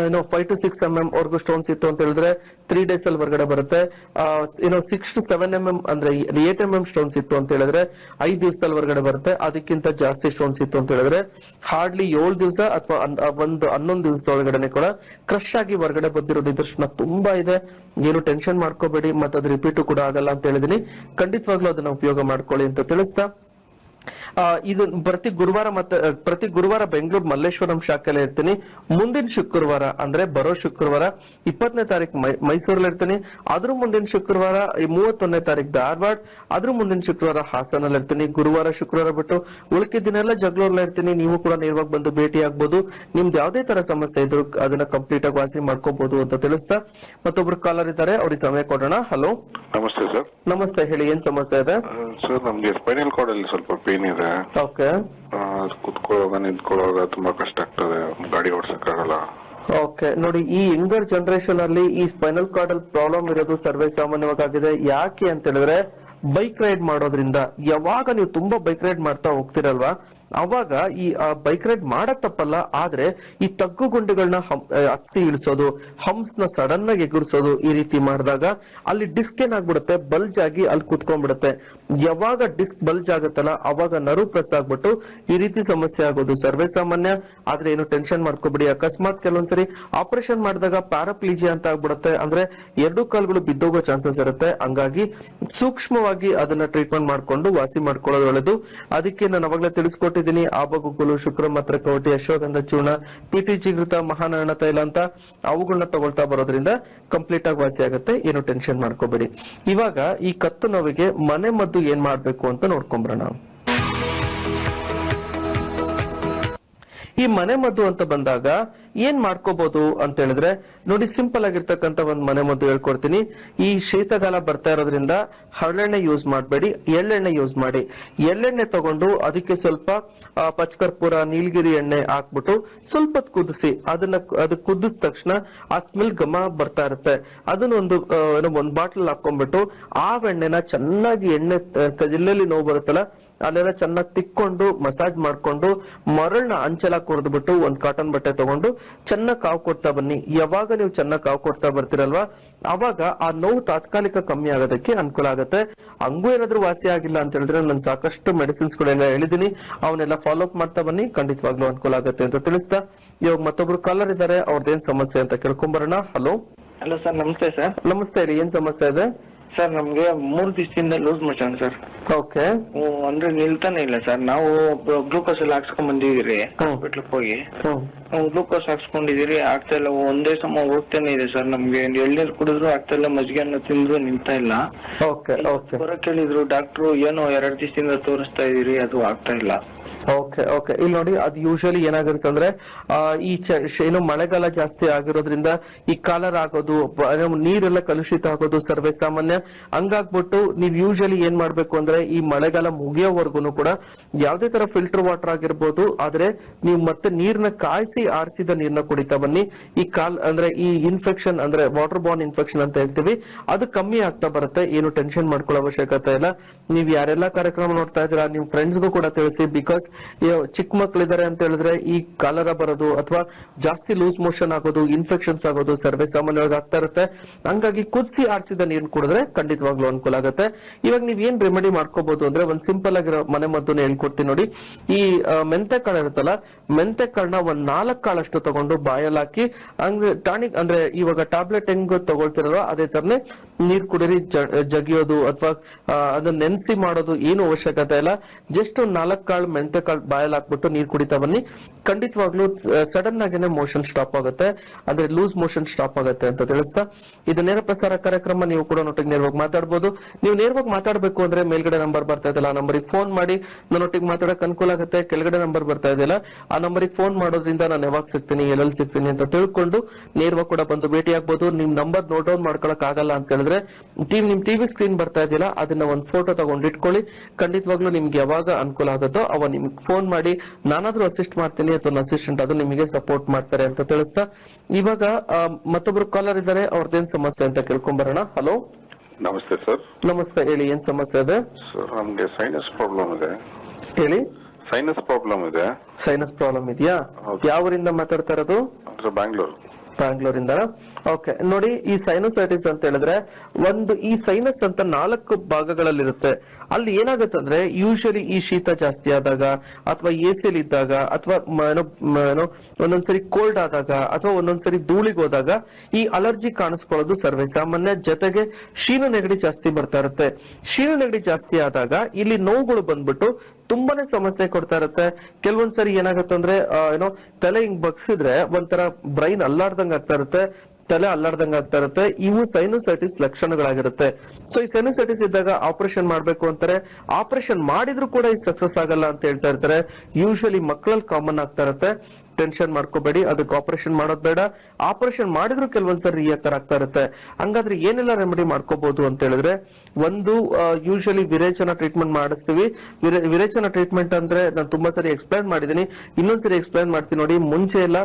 ಏನೋ five to six M M ವರ್ಗು ಸ್ಟೋನ್ಸ್ ಇತ್ತು ಅಂತ ಹೇಳಿದ್ರೆ ತ್ರೀ ಡೇಸ್ ಅಲ್ಲಿ ಹೊರಗಡೆ ಬರುತ್ತೆ. ಏನೋ six to seven M M ಅಂದ್ರೆ ಏಟ್ ಎಂ ಎಂ ಸ್ಟೋನ್ಸ್ ಇತ್ತು ಅಂತ ಹೇಳಿದ್ರೆ ಐದು ದಿವಸದಲ್ಲಿ ಹೊರಗಡೆ ಬರುತ್ತೆ. ಅದಕ್ಕಿಂತ ಜಾಸ್ತಿ ಸ್ಟೋನ್ಸ್ ಇತ್ತು ಅಂತ ಹೇಳಿದ್ರೆ ಹಾರ್ಡ್ಲಿ ಏಳು ದಿವಸ ಅಥವಾ ಒಂದು ಹನ್ನೊಂದು ದಿವಸದೊಳಗಡೆ ಕೂಡ ಕ್ರಶ್ ಆಗಿ ಹೊರಗಡೆ ಬಂದಿರೋ ನಿದರ್ಶನ ತುಂಬಾ ಇದೆ. ಏನು ಟೆನ್ಷನ್ ಮಾಡ್ಕೋಬೇಡಿ ಮತ್ತೆ ಅದು ರಿಪೀಟ್ ಕೂಡ ಆಗಲ್ಲ ಅಂತ ಹೇಳಿದೀನಿ. ಖಂಡಿತವಾಗ್ಲೂ ಅದನ್ನ ಉಪಯೋಗ ಮಾಡ್ಕೊಳ್ಳಿ ಅಂತ ತಿಳಿಸ್ತಾ ಇದು ಪ್ರತಿ ಗುರುವಾರ ಮತ್ತೆ ಪ್ರತಿ ಗುರುವಾರ ಬೆಂಗಳೂರು ಮಲ್ಲೇಶ್ವರಂ ಶಾಖೆಯಲ್ಲಿ ಇರ್ತೀನಿ. ಮುಂದಿನ ಶುಕ್ರವಾರ ಅಂದ್ರೆ ಬರೋ ಶುಕ್ರವಾರ ಇಪ್ಪತ್ತನೇ ತಾರೀಕು ಮೈಸೂರಲ್ಲಿ ಇರ್ತೀನಿ. ಅದ್ರ ಮುಂದಿನ ಶುಕ್ರವಾರ ಮೂವತ್ತೊಂದನೇ ತಾರೀಕು ಧಾರವಾಡ ಅದ್ರ ಮುಂದಿನ ಶುಕ್ರವಾರ ಹಾಸನಲ್ಲಿ ಇರ್ತೀನಿ. ಗುರುವಾರ ಶುಕ್ರವಾರ ಬಿಟ್ಟು ಉಳಿಕೆ ದಿನ ಎಲ್ಲ ಜಗಳೂರ್ಲ ಇರ್ತೀನಿ. ನೀವು ಕೂಡ ನೇರವಾಗಿ ಬಂದು ಭೇಟಿ ಆಗ್ಬಹುದು ನಿಮ್ದು ಯಾವುದೇ ತರ ಸಮಸ್ಯೆ ಇದ್ರು ಅದನ್ನ ಕಂಪ್ಲೀಟ್ ಆಗಿ ವಾಸಿ ಮಾಡ್ಕೋಬಹುದು ಅಂತ ತಿಳಿಸ್ತಾ ಮತ್ತೊಬ್ರು ಕಾಲರ್ ಇದ್ದಾರೆ. ಅವ್ರಿಗೆ ಸಮಯ ಕೊಡೋಣ. ಹಲೋ. ನಮಸ್ತೆ ಸರ್. ನಮಸ್ತೆ ಹೇಳಿ ಏನ್ ಸಮಸ್ಯೆ ಇದೆ? ಸರ್ ನಮ್ಗೆ ಸ್ಪೈನಲ್ ಕಾರ್ಡ್ ಅಲ್ಲಿ ಸ್ವಲ್ಪ ಪೇನ್ ಇದೆ. ಓಕೆ. ಆ, ಕುತ್ಕೊಳ್ಳೋವಾಗ ನಿಂತ್ಕೊಳ್ಳೋವಾಗ ತುಂಬಾ ಕಷ್ಟ ಆಗ್ತದೆ. ಗಾಡಿ ಓಡಿಸಕ್ಕಾಗಲ್ಲ. ಓಕೆ ನೋಡಿ ಈ ಯಂಗರ್ ಜನರೇಷನ್ ಅಲ್ಲಿ ಈ ಸ್ಪೈನಲ್ ಕಾರ್ಡ್ ಅಲ್ಲಿ ಪ್ರಾಬ್ಲಮ್ ಇರೋದು ಸರ್ವೇ ಸಾಮಾನ್ಯವಾಗಿದೆ. ಯಾಕೆ ಅಂತ ಹೇಳಿದ್ರೆ ಬೈಕ್ ರೈಡ್ ಮಾಡೋದ್ರಿಂದ ಯಾವಾಗ ನೀವು ತುಂಬಾ ಬೈಕ್ ರೈಡ್ ಮಾಡ್ತಾ ಹೋಗ್ತಿರಲ್ವಾ ಅವಾಗ ಈ ಬೈಕ್ ರೈಡ್ ಮಾಡಕ್ ತಪ್ಪಲ್ಲ, ಆದ್ರೆ ಈ ತಗ್ಗು ಗುಂಡಿಗಳನ್ನ ಹತ್ಸಿ ಇಳಿಸೋದು ಹಂಪ್ಸ್ನ ಸಡನ್ ಆಗಿ ಎಗುರಿಸೋದು ಈ ರೀತಿ ಮಾಡಿದಾಗ ಅಲ್ಲಿ ಡಿಸ್ಕ್ ಏನಾಗ್ಬಿಡುತ್ತೆ? ಬಲ್ಜ್ ಆಗಿ ಅಲ್ಲಿ ಕುತ್ಕೊಂಡ್ಬಿಡುತ್ತೆ. ಯಾವಾಗ ಡಿಸ್ಕ್ ಬಲ್ಜ್ ಆಗುತ್ತಲ್ಲ, ಅವಾಗ ನರು ಪ್ರೆಸ್ ಆಗ್ಬಿಟ್ಟು ಈ ರೀತಿ ಸಮಸ್ಯೆ ಆಗೋದು. ಸರ್ವೇ ಸಾಮಾನ್ಯ, ಆದ್ರೆ ಏನು ಟೆನ್ಷನ್ ಮಾಡ್ಕೋಬಿಡಿ. ಅಕಸ್ಮಾತ್ ಕೆಲವೊಂದ್ಸರಿ ಆಪರೇಷನ್ ಮಾಡಿದಾಗ ಪ್ಯಾರಾಪ್ಲೀಜಿಯಾ ಅಂತ ಆಗ್ಬಿಡುತ್ತೆ. ಅಂದ್ರೆ ಎರಡು ಕಾಲುಗಳು ಬಿದ್ದೋಗೋ ಚಾನ್ಸಸ್ ಇರುತ್ತೆ. ಹಂಗಾಗಿ ಸೂಕ್ಷ್ಮವಾಗಿ ಅದನ್ನ ಟ್ರೀಟ್ಮೆಂಟ್ ಮಾಡ್ಕೊಂಡು ವಾಸಿ ಮಾಡ್ಕೊಳ್ಳೋದು ಒಳ್ಳೆದು ಅದಕ್ಕೆ ನಾನು ಅವಾಗಲೇ ತಿಳಿಸ್ಕೊಟ್ಟಿದ್ದೀನಿ ಆಬಗುಗ್ಗುಲು ಶುಕ್ರ ಮಾತ್ರ ಕವಟಿ ಅಶ್ವಗಂಧ, ಚೂರ್ಣ, ಪಿಟಿ ಚಿಗೃತ ಮಹಾನಾರಾಯಣ ತೈಲ ಅಂತ ಅವುಗಳನ್ನ ತಗೊಳ್ತಾ ಬರೋದ್ರಿಂದ ಕಂಪ್ಲೀಟ್ ಆಗಿ ವಾಸಿ ಆಗುತ್ತೆ. ಏನು ಟೆನ್ಷನ್ ಮಾಡ್ಕೋಬೇಡಿ. ಇವಾಗ ಈ ಕತ್ತು ನೋವಿಗೆ ಮನೆ ಮದ್ದು ಏನ್ ಮಾಡ್ಬೇಕು ಅಂತ ನೋಡ್ಕೊಂಬರೋಣ. ಈ ಮನೆ ಮದ್ದು ಅಂತ ಬಂದಾಗ ಏನ್ ಮಾಡ್ಕೋಬಹುದು ಅಂತ ಹೇಳಿದ್ರೆ, ನೋಡಿ ಸಿಂಪಲ್ ಆಗಿರ್ತಕ್ಕಂಥ ಒಂದು ಮನೆ ಮದ್ದು ಹೇಳ್ಕೊಡ್ತೀನಿ. ಈ ಶೀತಗಾಲ ಬರ್ತಾ ಇರೋದ್ರಿಂದ ಹರಳೆಣ್ಣೆ ಯೂಸ್ ಮಾಡಬೇಡಿ, ಎಳ್ಳೆಣ್ಣೆ ಯೂಸ್ ಮಾಡಿ. ಎಳ್ಳೆಣ್ಣೆ ತಗೊಂಡು ಅದಕ್ಕೆ ಸ್ವಲ್ಪ ಪಚ್ಕರ್ಪೂರ, ನೀಲಗಿರಿ ಎಣ್ಣೆ ಹಾಕ್ಬಿಟ್ಟು ಸ್ವಲ್ಪ ಕುದಿಸಿ. ಅದನ್ನ ಅದು ಕುದಿಸಿದ ತಕ್ಷಣ ಆ ಸ್ಮೆಲ್ ಘಮ ಬರ್ತಾ ಇರುತ್ತೆ. ಅದನ್ನ ಒಂದು ಒಂದು ಏನೋ ಒಂದ್ ಬಾಟ್ಲ್ ಹಾಕೊಂಡ್ಬಿಟ್ಟು ಆ ಎಣ್ಣೆನ ಚೆನ್ನಾಗಿ ಎಣ್ಣೆ ಎಲ್ಲೆಲ್ಲಿ ನೋವು ಬರುತ್ತಲ್ಲ ಅಲ್ಲೆಲ್ಲ ಚೆನ್ನಾಗಿ ತಿಕ್ಕೊಂಡು ಮಸಾಜ್ ಮಾಡ್ಕೊಂಡು ಮರಳನ್ನ ಅಂಚೆಲ್ಲ ಕುಡಿದ್ಬಿಟ್ಟು ಒಂದ್ ಕಾಟನ್ ಬಟ್ಟೆ ತಗೊಂಡು ಚೆನ್ನಾಗಿ ಕಾವು ಕೊಡ್ತಾ ಬನ್ನಿ. ಯಾವಾಗ ನೀವು ಚೆನ್ನಾಗಿ ಕಾವು ಕೊಡ್ತಾ ಬರ್ತೀರಲ್ವಾ? ಅವಾಗ ಆ ನೋವು ತಾತ್ಕಾಲಿಕ ಕಮ್ಮಿ ಆಗೋದಕ್ಕೆ ಅನುಕೂಲ ಆಗುತ್ತೆ. ಹಂಗೂ ಏನಾದ್ರೂ ವಾಸಿ ಆಗಿಲ್ಲ ಅಂತ ಹೇಳಿದ್ರೆ ನಾನು ಸಾಕಷ್ಟು ಮೆಡಿಸಿನ್ಸ್ ಗಳೆಲ್ಲ ಹೇಳಿದೀನಿ ಅವನ್ನೆಲ್ಲ ಫಾಲೋ ಅಪ್ ಮಾಡ್ತಾ ಬನ್ನಿ. ಖಂಡಿತವಾಗ್ಲೂ ಅನುಕೂಲ ಆಗುತ್ತೆ ಅಂತ ತಿಳಿಸ್ತಾ. ಇವಾಗ ಮತ್ತೊಬ್ರು ಕಾಲರ್ ಇದ್ದಾರೆ. ಅವ್ರದ್ದೇನ್ ಸಮಸ್ಯೆ ಅಂತ ಕೇಳ್ಕೊಂಬರೋಣ. ಹಲೋ ಹಲೋ ಸರ್ ನಮಸ್ತೆ ಸರ್ ನಮಸ್ತೆ ಹೇಳಿ ಏನ್ ಸಮಸ್ಯೆ ಇದೆ? ಸರ್ ನಮ್ಗೆ ಮೂರ್ ದಿವಸದಿಂದ ಲೂಸ್ ಮೋಷನ್ ಸರ್. ಓಕೆ. ಅಂದ್ರೆ ನಿಲ್ತಾನೆ ಇಲ್ಲ ಸರ್. ನಾವು ಗ್ಲೂಕೋಸ್ ಎಲ್ಲ ಹಾಕ್ಸ್ಕೊಂಡ್ ಬಂದಿದ್ದೀರಿ ಹಾಸ್ಪಿಟ್ಲಿಗೆ ಹೋಗಿ. ಗ್ಲೂಕೋಸ್ ಹಾಕ್ಸ್ಕೊಂಡಿದೀರಿ ಆಗ್ತಾ ಇಲ್ಲ. ಒಂದೇ ಸಮ ಹೋಗ್ತಾನೆ ಇದೆ ಸರ್ ನಮ್ಗೆ. ಎಳ್ನೀರ್ ಕುಡಿದ್ರು ಆಗ್ತಾ ಇಲ್ಲ ಮಜ್ಜಿಗೆ ಅನ್ನ ತಿಂದ್ರು ನಿಲ್ತಾ ಇಲ್ಲ. Okay okay. ಬರಕ್ ಹೇಳಿದ್ರು ಡಾಕ್ಟ್ರು ಏನೋ ಎರಡ್ ದಿವಸದಿಂದ ತೋರಿಸ್ತಾ ಇದೀರಿ ಅದು ಆಗ್ತಾ ಇಲ್ಲ. Okay okay. ಇಲ್ಲಿ ನೋಡಿ ಅದು ಯೂಶಲಿ ಏನಾಗಿರುತ್ತೆ ಅಂದ್ರೆ ಈ ಏನು ಮಳೆಗಾಲ ಜಾಸ್ತಿ ಆಗಿರೋದ್ರಿಂದ ಈ ಕಾಲರ್ ಆಗೋದು ನೀರೆಲ್ಲ ಕಲುಷಿತ ಆಗೋದು ಸರ್ವೇ ಸಾಮಾನ್ಯ. ಹಂಗಾಗ್ಬಿಟ್ಟು ನೀವು ಯೂಶಲಿ ಏನ್ ಮಾಡ್ಬೇಕು ಅಂದ್ರೆ ಈ ಮಳೆಗಾಲ ಮುಗಿಯೋವರೆಗೂ ಕೂಡ ಯಾವ್ದೇ ತರ ಫಿಲ್ಟರ್ ವಾಟರ್ ಆಗಿರ್ಬೋದು, ಆದ್ರೆ ನೀವು ಮತ್ತೆ ನೀರ್ನ ಕಾಯಿಸಿ ಆರಿಸಿದ ನೀರ್ನ ಕುಡಿತಾ ಬನ್ನಿ. ಈ ಕಾಲ್ ಅಂದ್ರೆ ಈ ಇನ್ಫೆಕ್ಷನ್ ಅಂದ್ರೆ ವಾಟರ್ ಬಾರ್ನ್ ಇನ್ಫೆಕ್ಷನ್ ಅಂತ ಹೇಳ್ತೀವಿ, ಅದು ಕಮ್ಮಿ ಆಗ್ತಾ ಬರುತ್ತೆ, ಏನು ಟೆನ್ಷನ್ ಮಾಡ್ಕೊಳ್ಳೋ ಅವಶ್ಯಕತೆ ಇಲ್ಲ. ನೀವ್ ಯಾರೆಲ್ಲ ಕಾರ್ಯಕ್ರಮ ನೋಡ್ತಾ ಇದ್ದೀರಾ, ನಿಮ್ ಫ್ರೆಂಡ್ಸ್ಗೂ ಕೂಡ ತಿಳಿಸಿ ಬಿಕಾಸ್ ಚಿಕ್ಕ ಮಕ್ಕಳಿದ್ದಾರೆ ಅಂತ ಹೇಳಿದ್ರೆ ಈ ಕಾಲರ ಬರೋದು ಅಥವಾ ಜಾಸ್ತಿ ಲೂಸ್ ಮೋಷನ್ ಆಗೋದು ಇನ್ಫೆಕ್ಷನ್ಸ್ ಆಗೋದು ಸರ್ವೇ ಸಾಮಾನ್ಯವಾಗಿ ಆಗ್ತಾ ಇರುತ್ತೆ. ಹಂಗಾಗಿ ಕುದಿಸಿ ಆರಿಸಿದ ನೀರು ಕುಡಿದ್ರೆ ಖಂಡಿತವಾಗ್ಲೂ ಅನುಕೂಲ ಆಗುತ್ತೆ. ಇವಾಗ ನೀವ್ ಏನ್ ರೆಮಿಡಿ ಮಾಡ್ಕೋಬಹುದು ಅಂದ್ರೆ ಒಂದ್ ಸಿಂಪಲ್ ಆಗಿರೋ ಮನೆ ಮದ್ದನ್ನ ಹೇಳ್ಕೊಡ್ತೀನಿ ನೋಡಿ. ಈ ಮೆಂತೆ ಕಾಳು ಇರುತ್ತಲ್ಲ, ಮೆಂತೆ ಕಾಳನ್ನ ಒಂದ್ ನಾಲ್ಕು ಕಾಳಷ್ಟು ತಗೊಂಡು ಬಾಯಲ್ಲಿ ಹಾಕಿ, ಹಂಗ ಟಾನಿಕ್ ಅಂದ್ರೆ ಇವಾಗ ಟ್ಯಾಬ್ಲೆಟ್ ಹೆಂಗ್ ತಗೊಳ್ತಿರೋ ಅದೇ ತರನೇ ನೀರ್ ಕುಡಿರಿ ಜಗಿಯೋದು ಅಥವಾ ಅದನ್ನ ನೆನೆಸಿ ಮಾಡೋದು ಏನು ಅವಶ್ಯಕತೆ ಇಲ್ಲ. ಜಸ್ಟ್ ನಾಲ್ಕು ಕಾಳು ಮೆಂತೆ ಕಾಳು ಬಾಯಲ್ ಹಾಕ್ಬಿಟ್ಟು ನೀರ್ ಕುಡಿತಾ ಬನ್ನಿ. ಖಂಡಿತವಾಗ್ಲೂ ಸಡನ್ ಆಗೇನೆ ಮೋಷನ್ ಸ್ಟಾಪ್ ಆಗುತ್ತೆ. ಅಂದ್ರೆ ಲೂಸ್ ಮೋಷನ್ ಸ್ಟಾಪ್ ಆಗುತ್ತೆ ಅಂತ ತಿಳಿಸ್ತಾ. ಇದು ನೇರ ಪ್ರಸಾರ ಕಾರ್ಯಕ್ರಮ, ನೀವು ಕೂಡ ನೊಟ್ಟಿಗೆ ನೇರವಾಗಿ ಮಾತಾಡಬಹುದು ನೀವು ನೇರವಾಗಿ ಮಾತಾಡಬೇಕು ಅಂದ್ರೆ ಮೇಲ್ಗಡೆ ನಂಬರ್ ಬರ್ತಾ ಇದೆಯಲ್ಲ, ಆ ನಂಬರಿಗೆ ಫೋನ್ ಮಾಡಿ. ನನ್ನೊಟ್ಟಿಗೆ ಮಾತಾಡಕ್ ಅನುಕೂಲ ಆಗುತ್ತೆ, ಕೆಳಗಡೆ ನಂಬರ್ ಬರ್ತಾ ಇದೆಯಲ್ಲ, ಆ ನಂಬರಿಗೆ ಫೋನ್ ಮಾಡೋದ್ರಿಂದ ನಾನು ಯಾವಾಗ ಸಿಗ್ತೀನಿ, ಎಲ್ಲೆಲ್ಲಿ ಸಿಗ್ತೀನಿ ಅಂತ ತಿಳ್ಕೊಂಡು ನೇರವಾಗಿ ಕೂಡ ಬಂದು ಭೇಟಿ ಆಗ್ಬಹುದು ನಿಮ್ ನಂಬರ್ ನೋಟ್ ಡೌನ್ ಮಾಡ್ಕೊಳಕ್ ಆಗಲ್ಲ ಅಂತ ಹೇಳಿದ್ರೆ ಟಿವಿ ನಿಮ್ ಟಿವಿ ಸ್ಕ್ರೀನ್ ಬರ್ತಾ ಇದೆಯಲ್ಲ ಅದನ್ನ ಒಂದು ಫೋಟೋ ತಗೊಂಡು ಇಟ್ಕೊಳ್ಳಿ. ಖಂಡಿತವಾಗ್ಲೂ ನಿಮ್ಗೆ ಯಾವಾಗ ಅನುಕೂಲ ಆಗುತ್ತೋ ಅವ ನಿಮ್ಗೆ ಫೋನ್ ಮಾಡಿ ನಾನಾದ್ರೂ ಅಸಿಸ್ಟ್ ಮಾಡ್ತೀನಿ ಅಥವಾ ಅಸಿಸ್ಟೆಂಟ್ ಅದು ನಿಮಗೆ ಸಪೋರ್ಟ್ ಮಾಡ್ತಾರೆ ಅಂತ ತಿಳಿಸ್ತಾ. ಇವಾಗ ಮತ್ತೊಬ್ರು ಕಾಲರ್ ಇದ್ದಾರೆ ಅವ್ರದ್ದೇನ್ ಸಮಸ್ಯೆ ಅಂತ ಕೇಳ್ಕೊಂಬರೋಣ. ಹಲೋ ನಮಸ್ತೆ ಸರ್. ನಮಸ್ತೆ ಹೇಳಿ ಏನ್ ಸಮಸ್ಯೆ ಇದೆ? ಸರ್ ನಮ್ಗೆ ಸೈನಸ್ ಪ್ರಾಬ್ಲಮ್ ಇದೆ. ಹೇಳಿ? ಸೈನಸ್ ಪ್ರಾಬ್ಲಮ್ ಇದೆ. ಸೈನಸ್ ಪ್ರಾಬ್ಲಮ್ ಇದೆಯಾ? ಹೌದು. ಯಾವ ಊರಿಂದ ಮಾತಾಡ್ತಾ ಇರೋದು? ಬ್ಯಾಂಗ್ಳೂರ್ ಬ್ಯಾಂಗ್ಳೂರಿಂದ ಓಕೆ ನೋಡಿ, ಈ ಸೈನೋಸೈಟಿಸ್ ಅಂತ ಹೇಳಿದ್ರೆ, ಒಂದು ಈ ಸೈನಸ್ ಅಂತ ನಾಲ್ಕು ಭಾಗಗಳಲ್ಲಿರುತ್ತೆ. ಅಲ್ಲಿ ಏನಾಗುತ್ತೆ ಅಂದ್ರೆ ಯೂಶಲಿ ಈ ಶೀತ ಜಾಸ್ತಿ ಆದಾಗ, ಅಥವಾ ಎಸಿಲ್ ಇದ್ದಾಗ, ಅಥವಾ ಏನೋ ಒಂದೊಂದ್ಸರಿ ಕೋಲ್ಡ್ ಆದಾಗ, ಅಥವಾ ಒಂದೊಂದ್ಸರಿ ಧೂಳಿಗೆ ಹೋದಾಗ, ಈ ಅಲರ್ಜಿ ಕಾಣಿಸ್ಕೊಳ್ಳೋದು ಸರ್ವೇ ಸಾಮಾನ್ಯ. ಜೊತೆಗೆ ಶೀನ ನೆಗಡಿ ಜಾಸ್ತಿ ಬರ್ತಾ ಇರುತ್ತೆ. ಶೀನ ನೆಗಡಿ ಜಾಸ್ತಿ ಆದಾಗ, ಇಲ್ಲಿ ನೋವುಗಳು ಬಂದ್ಬಿಟ್ಟು ತುಂಬಾನೇ ಸಮಸ್ಯೆ ಕೊಡ್ತಾ ಇರುತ್ತೆ. ಕೆಲವೊಂದ್ಸರಿ ಏನಾಗುತ್ತೆ ಅಂದ್ರೆ ಏನೋ ತಲೆ ಹಿಂಗ್ ಬಗ್ಸಿದ್ರೆ ಒಂಥರ ಬ್ರೈನ್ ಅಲ್ಲಾಡ್ದಂಗ್ ಆಗ್ತಾ ಇರುತ್ತೆ, ತಲೆ ಅಲ್ಲಾಡ್ದಂಗ್ ಆಗ್ತಾ ಇರುತ್ತೆ, ಇವು ಸೈನೋಸೈಟಿಸ್ ಲಕ್ಷಣಗಳಾಗಿರುತ್ತೆ. ಸೊ ಈ ಸೈನೋಸೈಟಿಸ್ ಇದ್ದಾಗ ಆಪರೇಷನ್ ಮಾಡ್ಬೇಕು ಅಂತಾರೆ. ಆಪರೇಷನ್ ಮಾಡಿದ್ರು ಕೂಡ ಇದು ಸಕ್ಸಸ್ ಆಗಲ್ಲ ಅಂತ ಹೇಳ್ತಾ ಇರ್ತಾರೆ. ಯೂಶಲಿ ಮಕ್ಕಳಲ್ಲಿ ಕಾಮನ್ ಆಗ್ತಾ ಇರುತ್ತೆ. ಟೆನ್ಷನ್ ಮಾಡ್ಕೋಬೇಡಿ, ಅದಕ್ಕೆ ಆಪರೇಷನ್ ಮಾಡೋದ್ ಬೇಡ. ಆಪರೇಷನ್ ಮಾಡಿದ್ರು ಕೆಲವೊಂದ್ಸರಿ ಸರಿ ಆಗ್ತಾ ಇರುತ್ತೆ. ಹಂಗಾದ್ರೆ ಏನೆಲ್ಲ ರೆಮಿಡಿ ಮಾಡ್ಕೋಬಹುದು ಅಂತ ಹೇಳಿದ್ರೆ, ಒಂದು ಯೂಶಲಿ ವಿರೇಚನ ಟ್ರೀಟ್ಮೆಂಟ್ ಮಾಡಿಸ್ತೀವಿ. ವಿರೇ- ವಿರೇಚನ ಟ್ರೀಟ್ಮೆಂಟ್ ಅಂದ್ರೆ ನಾನು ತುಂಬಾ ಸರಿ ಎಕ್ಸ್ಪ್ಲೈನ್ ಮಾಡಿದೀನಿ. ಇನ್ನೊಂದ್ಸರಿ ಎಕ್ಸ್ಪ್ಲೈನ್ ಮಾಡ್ತೀನಿ ನೋಡಿ, ಮುಂಚೆ ಎಲ್ಲ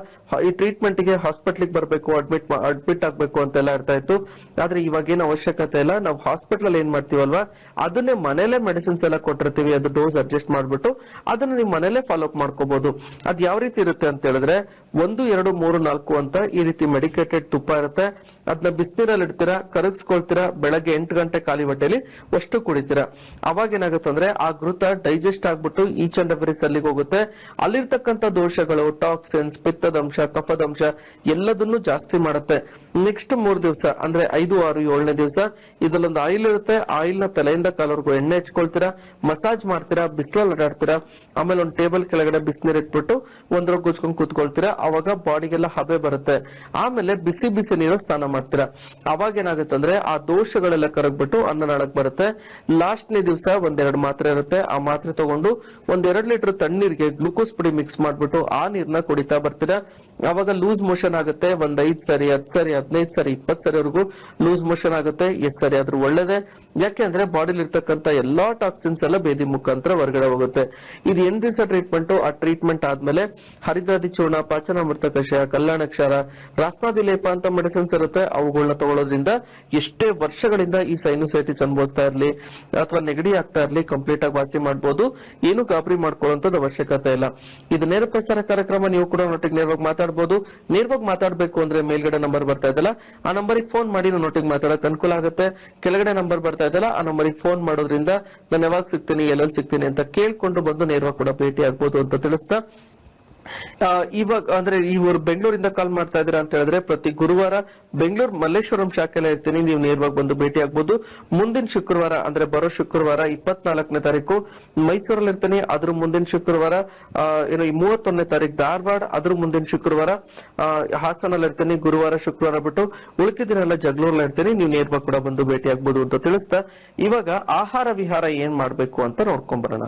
ಈ ಟ್ರೀಟ್ಮೆಂಟ್ಗೆ ಹಾಸ್ಪಿಟ್ಲಿಗೆ ಬರಬೇಕು ಅಡ್ಮಿಟ್ ಅಡ್ಮಿಟ್ ಆಗ್ಬೇಕು ಅಂತೆಲ್ಲ ಇರ್ತಾ ಇತ್ತು. ಆದ್ರೆ ಇವಾಗ ಏನು ಅವಶ್ಯಕತೆ ಇಲ್ಲ. ನಾವು ಹಾಸ್ಪಿಟಲ್ ಏನ್ ಮಾಡ್ತೀವಲ್ವಾ? ಅದನ್ನೇ ಮನೇಲೆ ಮೆಡಿಸಿನ್ಸ್ ಎಲ್ಲ ಕೊಟ್ಟಿರ್ತೀವಿ, ಅದು ಡೋಸ್ ಅಡ್ಜಸ್ಟ್ ಮಾಡ್ಬಿಟ್ಟು ಅದನ್ನ ನೀವು ಮನೇಲೆ ಫಾಲೋ ಅಪ್ ಮಾಡ್ಕೋಬಹುದು ಅದ್ ಯಾವ ರೀತಿ ಇರುತ್ತೆ ಅಂತ ಹೇಳಿದ್ರೆ, ಒಂದು, ಎರಡು, ಮೂರು, ನಾಲ್ಕು ಅಂತ ಈ ರೀತಿ ಮೆಡಿಕೇಟೆಡ್ ತುಪ್ಪ ಇರುತ್ತೆ. ಅದನ್ನ ಬಿಸಿನೀರಲ್ಲಿ ಇಡ್ತೀರಾ, ಕರಗಿಸ್ಕೊಳ್ತೀರಾ, ಬೆಳಗ್ಗೆ ಎಂಟು ಗಂಟೆ ಖಾಲಿ ಹೊಟ್ಟೆಲಿ ಅಷ್ಟು ಕುಡಿತೀರಾ. ಅವಾಗ ಏನಾಗುತ್ತೆ ಅಂದ್ರೆ, ಆ ಘೃತ ಡೈಜೆಸ್ಟ್ ಆಗ್ಬಿಟ್ಟು ಈಚ್ ಅಂಡ್ ಎವ್ರಿ ಅಲ್ಲಿಗೆ ಹೋಗುತ್ತೆ. ಅಲ್ಲಿರ್ತಕ್ಕಂಥ ದೋಷಗಳು ಟಾಕ್ಸಿನ್ಸ್ ಪಿತ್ತದಂಶ, ಕಫದಂಶ, ಎಲ್ಲದನ್ನು ಜಾಸ್ತಿ ಮಾಡುತ್ತೆ. ನೆಕ್ಸ್ಟ್ ಮೂರ್ ದಿವಸ, ಅಂದ್ರೆ ಐದು, ಆರು, ಏಳನೇ ದಿವಸ, ಇದರಲ್ಲೊಂದು ಆಯಿಲ್ ಇರುತ್ತೆ. ಆಯಿಲ್ನ ತಲೆಯಿಂದ ಕಾಲವರೆಗೂ ಎಣ್ಣೆ ಹಚ್ಕೊಳ್ತೀರಾ, ಮಸಾಜ್ ಮಾಡ್ತೀರಾ, ಬಿಸಿಲಲ್ಲಿ ಅಡಾಡ್ತೀರಾ ಆಮೇಲೆ ಒಂದು ಟೇಬಲ್ ಕೆಳಗಡೆ ಬಿಸಿನೀರ್ ಇಟ್ಬಿಟ್ಟು ಒಂದ್ರ ಗುಜ್ಕೊಂಡ್ ಕೂತ್ಕೊಳ್ತೀರಾ, ಅವಾಗ ಬಾಡಿಗೆಲ್ಲ ಹಬೆ ಬರುತ್ತೆ. ಆಮೇಲೆ ಬಿಸಿ ಬಿಸಿ ನೀರು ಸ್ನಾನ ಮಾಡ್ತೀರಾ. ಅವಾಗ ಏನಾಗುತ್ತೆ ಅಂದ್ರೆ ಆ ದೋಷಗಳೆಲ್ಲ ಕರಗ್ಬಿಟ್ಟು ಅನ್ನನಾಳಕ್ ಬರುತ್ತೆ. ಲಾಸ್ಟ್ನೇ ದಿವಸ ಒಂದೆರಡು ಮಾತ್ರೆ ಇರುತ್ತೆ. ಆ ಮಾತ್ರೆ ತಗೊಂಡು ಒಂದೆರಡು ಲೀಟರ್ ತಣ್ಣೀರಿಗೆ ಗ್ಲೂಕೋಸ್ ಪುಡಿ ಮಿಕ್ಸ್ ಮಾಡ್ಬಿಟ್ಟು ಆ ನೀರ್ನ ಕುಡಿತಾ ಬರ್ತೀರಾ. ಅವಾಗ ಲೂಸ್ ಮೋಷನ್ ಆಗುತ್ತೆ. ಒಂದ್ ಐದ್ ಸರಿ, ಹತ್ ಸರಿ, ಹದಿನೈದು ಸರಿ ಇಪ್ಪತ್ ಸರಿವರೆಗೂ ಲೂಸ್ ಮೋಷನ್ ಆಗುತ್ತೆ. ಎಸ್ ಸರಿ ಆದ್ರೂ ಒಳ್ಳೇದೇ. ಯಾಕೆ ಅಂದ್ರೆ ಬಾಡಿಲಿ ಇರ್ತಕ್ಕಂಥ ಎಲ್ಲಾ ಟಾಕ್ಸಿನ್ಸ್ ಎಲ್ಲ ಬೇದಿ ಮುಖಾಂತರ ಹೊರಗಡೆ ಹೋಗುತ್ತೆ. ಇದು ಎನ್ ದಿವಸ ಟ್ರೀಟ್ಮೆಂಟ್. ಆ ಟ್ರೀಟ್ಮೆಂಟ್ ಆದ್ಮೇಲೆ ಹರಿದ್ರಾದಿ ಚೂರ್ಣ ಪಾಚನ ಪಾಚನಾಮೃತ ಕಷಾಯ ಕಲ್ಯಾಣಕ್ಷಾರ ರಾಸ್ನಾದಿ ಲೇಪ ಅಂತ ಮೆಡಿಸಿನ್ಸ್ ಇರುತ್ತೆ. ಅವುಗಳನ್ನ ತಗೊಳ್ಳೋದ್ರಿಂದ ಎಷ್ಟೇ ವರ್ಷಗಳಿಂದ ಈ ಸೈನೋಸೈಟಿಸ್ ಅನುಭವಿಸ್ತಾ ಇರ್ಲಿ ಅಥವಾ ನೆಗಡಿ ಆಗ್ತಾ ಇರ್ಲಿ, ಕಂಪ್ಲೀಟ್ ಆಗಿ ವಾಸಿ ಮಾಡಬಹುದು ಏನು ಗಾಬರಿ ಮಾಡ್ಕೊಳ್ಳುವಂತದ್ದು ಅವಶ್ಯಕತೆ ಇಲ್ಲ. ಇದು ನೇರ ಪ್ರಸಾರ ಕಾರ್ಯಕ್ರಮ, ನೀವು ಕೂಡ ನೋಟಿಗೆ ನೇರವಾಗಿ ಮಾತಾಡಬಹುದು ನೇರವಾಗಿ ಮಾತಾಡಬೇಕು ಅಂದ್ರೆ ಮೇಲ್ಗಡೆ ನಂಬರ್ ಬರ್ತಾ ಇದೆಯಲ್ಲ, ಆ ನಂಬರಿಗೆ ಫೋನ್ ಮಾಡಿ ನೊಟ್ಟಿಗೆ ಮಾತಾಡಕ್ ಅನುಕೂಲ ಆಗುತ್ತೆ. ಕೆಳಗಡೆ ನಂಬರ್ ಬರ್ತಾ ಇದೆಯಲ್ಲ, ಆ ನಂಬರಿಗೆ ಫೋನ್ ಮಾಡೋದ್ರಿಂದ ನಾನು ಯಾವಾಗ ಸಿಗ್ತೀನಿ, ಎಲ್ಲೆಲ್ಲಿ ಸಿಗ್ತೀನಿ ಅಂತ ಕೇಳ್ಕೊಂಡು ಬಂದು ನೇರವಾಗಿ ಕೂಡ ಭೇಟಿ ಆಗ್ಬೋದು ಅಂತ ತಿಳಿಸ್ತಾ ಇವಾಗ, ಅಂದ್ರೆ ಇವರು ಬೆಂಗಳೂರಿಂದ ಕಾಲ್ ಮಾಡ್ತಾ ಇದ್ದೀರಾ ಅಂತ ಹೇಳಿದ್ರೆ ಪ್ರತಿ ಗುರುವಾರ ಬೆಂಗಳೂರು ಮಲ್ಲೇಶ್ವರಂ ಶಾಖೆಲ್ಲ ಇರ್ತೀನಿ. ನೀವು ನೇರವಾಗಿ ಬಂದು ಭೇಟಿ ಆಗ್ಬೋದು. ಮುಂದಿನ ಶುಕ್ರವಾರ, ಅಂದ್ರೆ ಬರೋ ಶುಕ್ರವಾರ ಇಪ್ಪತ್ನಾಲ್ಕನೇ ತಾರೀಕು ಮೈಸೂರಲ್ಲಿ ಇರ್ತೀನಿ. ಅದ್ರ ಮುಂದಿನ ಶುಕ್ರವಾರ ಏನೋ ಈ ಮೂವತ್ತೊಂದನೇ ತಾರೀಕು ಧಾರವಾಡ ಅದ್ರ ಮುಂದಿನ ಶುಕ್ರವಾರ ಹಾಸನಲ್ಲಿ ಇರ್ತೀನಿ. ಗುರುವಾರ, ಶುಕ್ರವಾರ ಬಿಟ್ಟು ಉಳಿಕಿದಿನೆಲ್ಲ ಜಗಳೂರಲ್ಲಿ ಇರ್ತೀನಿ. ನೀವು ನೇರವಾಗಿ ಕೂಡ ಬಂದು ಭೇಟಿ ಆಗ್ಬೋದು ಅಂತ ತಿಳಿಸ್ತಾ. ಇವಾಗ ಆಹಾರ ವಿಹಾರ ಏನ್ ಮಾಡ್ಬೇಕು ಅಂತ ನೋಡ್ಕೊಂಡ್ ಬರೋಣ.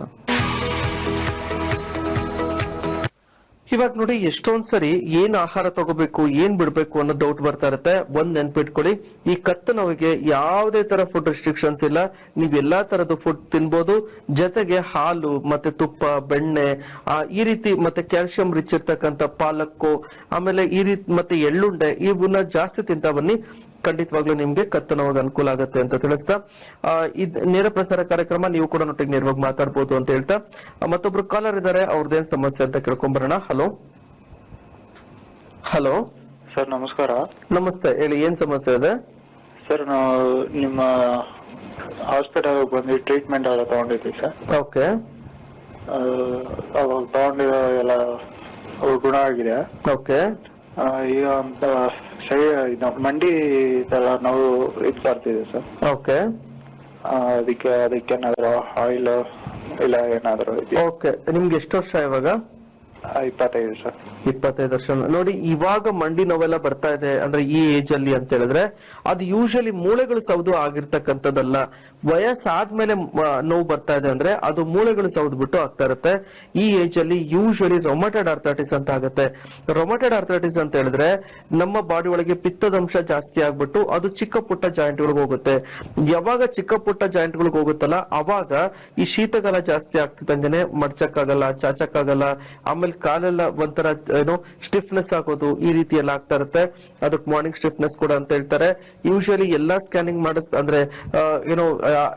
ಇವಾಗ ನೋಡಿ, ಎಷ್ಟೊಂದ್ ಸರಿ ಏನ್ ಆಹಾರ ತಗೋಬೇಕು, ಏನ್ ಬಿಡ್ಬೇಕು ಅನ್ನೋ ಡೌಟ್ ಬರ್ತಾ ಇರುತ್ತೆ. ಒಂದ್ ನೆನ್ಪಿಟ್ಕೊಳ್ಳಿ. ಈ ಕತ್ತು ನೋವಿಗೆ ಯಾವುದೇ ತರ ಫುಡ್ ರೆಸ್ಟ್ರಿಕ್ಷನ್ಸ್ ಇಲ್ಲ. ನೀವ್ ಎಲ್ಲಾ ತರದ ಫುಡ್ ತಿನ್ಬೋದು. ಜೊತೆಗೆ ಹಾಲು, ಮತ್ತೆ ತುಪ್ಪ, ಬೆಣ್ಣೆ ಈ ರೀತಿ ಮತ್ತೆ ಕ್ಯಾಲ್ಸಿಯಂ ರಿಚ್ ಇರ್ತಕ್ಕಂಥ ಪಾಲಕ್ಕು, ಆಮೇಲೆ ಈ ರೀತಿ, ಮತ್ತೆ ಎಳ್ಳುಂಡೆ ಇವನ್ನ ಜಾಸ್ತಿ ತಿಂತಾ ಬನ್ನಿ. ಖಂಡಿತವಾಗ್ಲೂ ನಿಮ್ಗೆ ಕತ್ತು ನೋವಾಗ ಅನುಕೂಲ ಆಗುತ್ತೆ ಅಂತ ತಿಳಿಸ್ತಾ ಇದ್ ನೇರ ಪ್ರಸಾರ ಕಾರ್ಯಕ್ರಮ ನೀವು ಕೂಡ ನೊಟ್ಟಿಗೆ ನೇರವಾಗಿ ಮಾತಾಡಬಹುದು ಅಂತ ಹೇಳ್ತಾ ಮತ್ತೊಬ್ರು ಕಾಲರ್ ಇದಾರೆ ಅವ್ರದ್ದೇನ್ ಸಮಸ್ಯೆ ಅಂತ ಕೇಳ್ಕೊಂಬರೋಣ. ಹಲೋ ಹಲೋ ಸರ್ ನಮಸ್ಕಾರ. ನಮಸ್ತೆ ಹೇಳಿ ಏನ್ ಸಮಸ್ಯೆ ಇದೆ? ಸರ್ ನಾವು ನಿಮ್ಮ ಹಾಸ್ಪಿಟಲ್ ಬಂದು ಟ್ರೀಟ್ಮೆಂಟ್ ಎಲ್ಲ ತಗೊಂಡಿದ್ವಿ ಸರ್. ಓಕೆ. ಅವಾಗ ತಗೊಂಡಿರೋ ಎಲ್ಲ ಗುಣ ಆಗಿದೆ. ಓಕೆ. ಈಗ ಅಂತ ಇದು ಮಂಡಿ ತರ ನಾವು ಇದು ಬರ್ತಿದೆ ಸರ್. ಓಕೆ. ಅದಕ್ಕೆ ಅದಕ್ಕೆ ಏನಾದ್ರು ಆಯಿಲ್ ಇಲ್ಲ ಏನಾದ್ರು ಇದೆಯಾ? ಓಕೆ ನಿಮ್ಗೆ ಎಷ್ಟು ವರ್ಷ ಇವಾಗ? ಇಪ್ಪತ್ತೈದು ಸರ್. ಇಪ್ಪತ್ತೈದು ವರ್ಷ. ನೋಡಿ ಇವಾಗ ಮಂಡಿ ನೋವೆಲ್ಲ ಬರ್ತಾ ಇದೆ ಅಂದ್ರೆ ಈ ಏಜ್ ಅಲ್ಲಿ ಅಂತ ಹೇಳಿದ್ರೆ ಅದು ಯೂಶಲಿ ಮೂಳೆಗಳು ಸೌದು ಆಗಿರ್ತಕ್ಕಂಥದ್ದಲ್ಲ. ವಯಸ್ಸಾದ್ಮೇಲೆ ನೋವು ಬರ್ತಾ ಇದೆ ಅಂದ್ರೆ ಅದು ಮೂಳೆಗಳು ಸೌದ್ಬಿಟ್ಟು ಆಗ್ತಾ ಇರುತ್ತೆ. ಈ ಏಜ್ ಅಲ್ಲಿ ಯೂಶಲಿ ರೊಮಟೆಡ್ ಆರ್ಥರೈಟಿಸ್ ಅಂತ ಆಗುತ್ತೆ. ರೊಮಟೆಡ್ ಆರ್ಥರೈಟಿಸ್ ಅಂತ ಹೇಳಿದ್ರೆ ನಮ್ಮ ಬಾಡಿ ಒಳಗೆ ಪಿತ್ತದಂಶ ಜಾಸ್ತಿ ಆಗ್ಬಿಟ್ಟು ಅದು ಚಿಕ್ಕ ಪುಟ್ಟ ಜಾಯಿಂಟ್ ಗಳಿಗೆ ಹೋಗುತ್ತೆ. ಯಾವಾಗ ಚಿಕ್ಕ ಪುಟ್ಟ ಜಾಯಿಂಟ್ ಗಳಿಗೆ ಹೋಗುತ್ತಲ್ಲ, ಅವಾಗ ಈ ಶೀತಗಾಲ ಜಾಸ್ತಿ ಆಗ್ತಿದ್ದಂಗೆನೆ ಮಡ್ಚಕ್ಕಾಗಲ್ಲ, ಚಾಚಕ್ಕಾಗಲ್ಲ, ಆಮೇಲೆ ಕಾಲೆಲ್ಲ ಒಂಥರ, ಏನೋ ಸ್ಟಿಫ್ನೆಸ್ ಆಗೋದು ಈ ರೀತಿ ಎಲ್ಲ ಆಗ್ತಾ ಇರುತ್ತೆ. ಅದಕ್ಕೆ ಮಾರ್ನಿಂಗ್ ಸ್ಟಿಫ್ನೆಸ್ ಕೂಡ ಅಂತ ಹೇಳ್ತಾರೆ. ಯೂಶಲಿ ಎಲ್ಲಾ ಸ್ಕ್ಯಾನಿಂಗ್ ಮಾಡಿಸ್, ಅಂದ್ರೆ ಏನೋ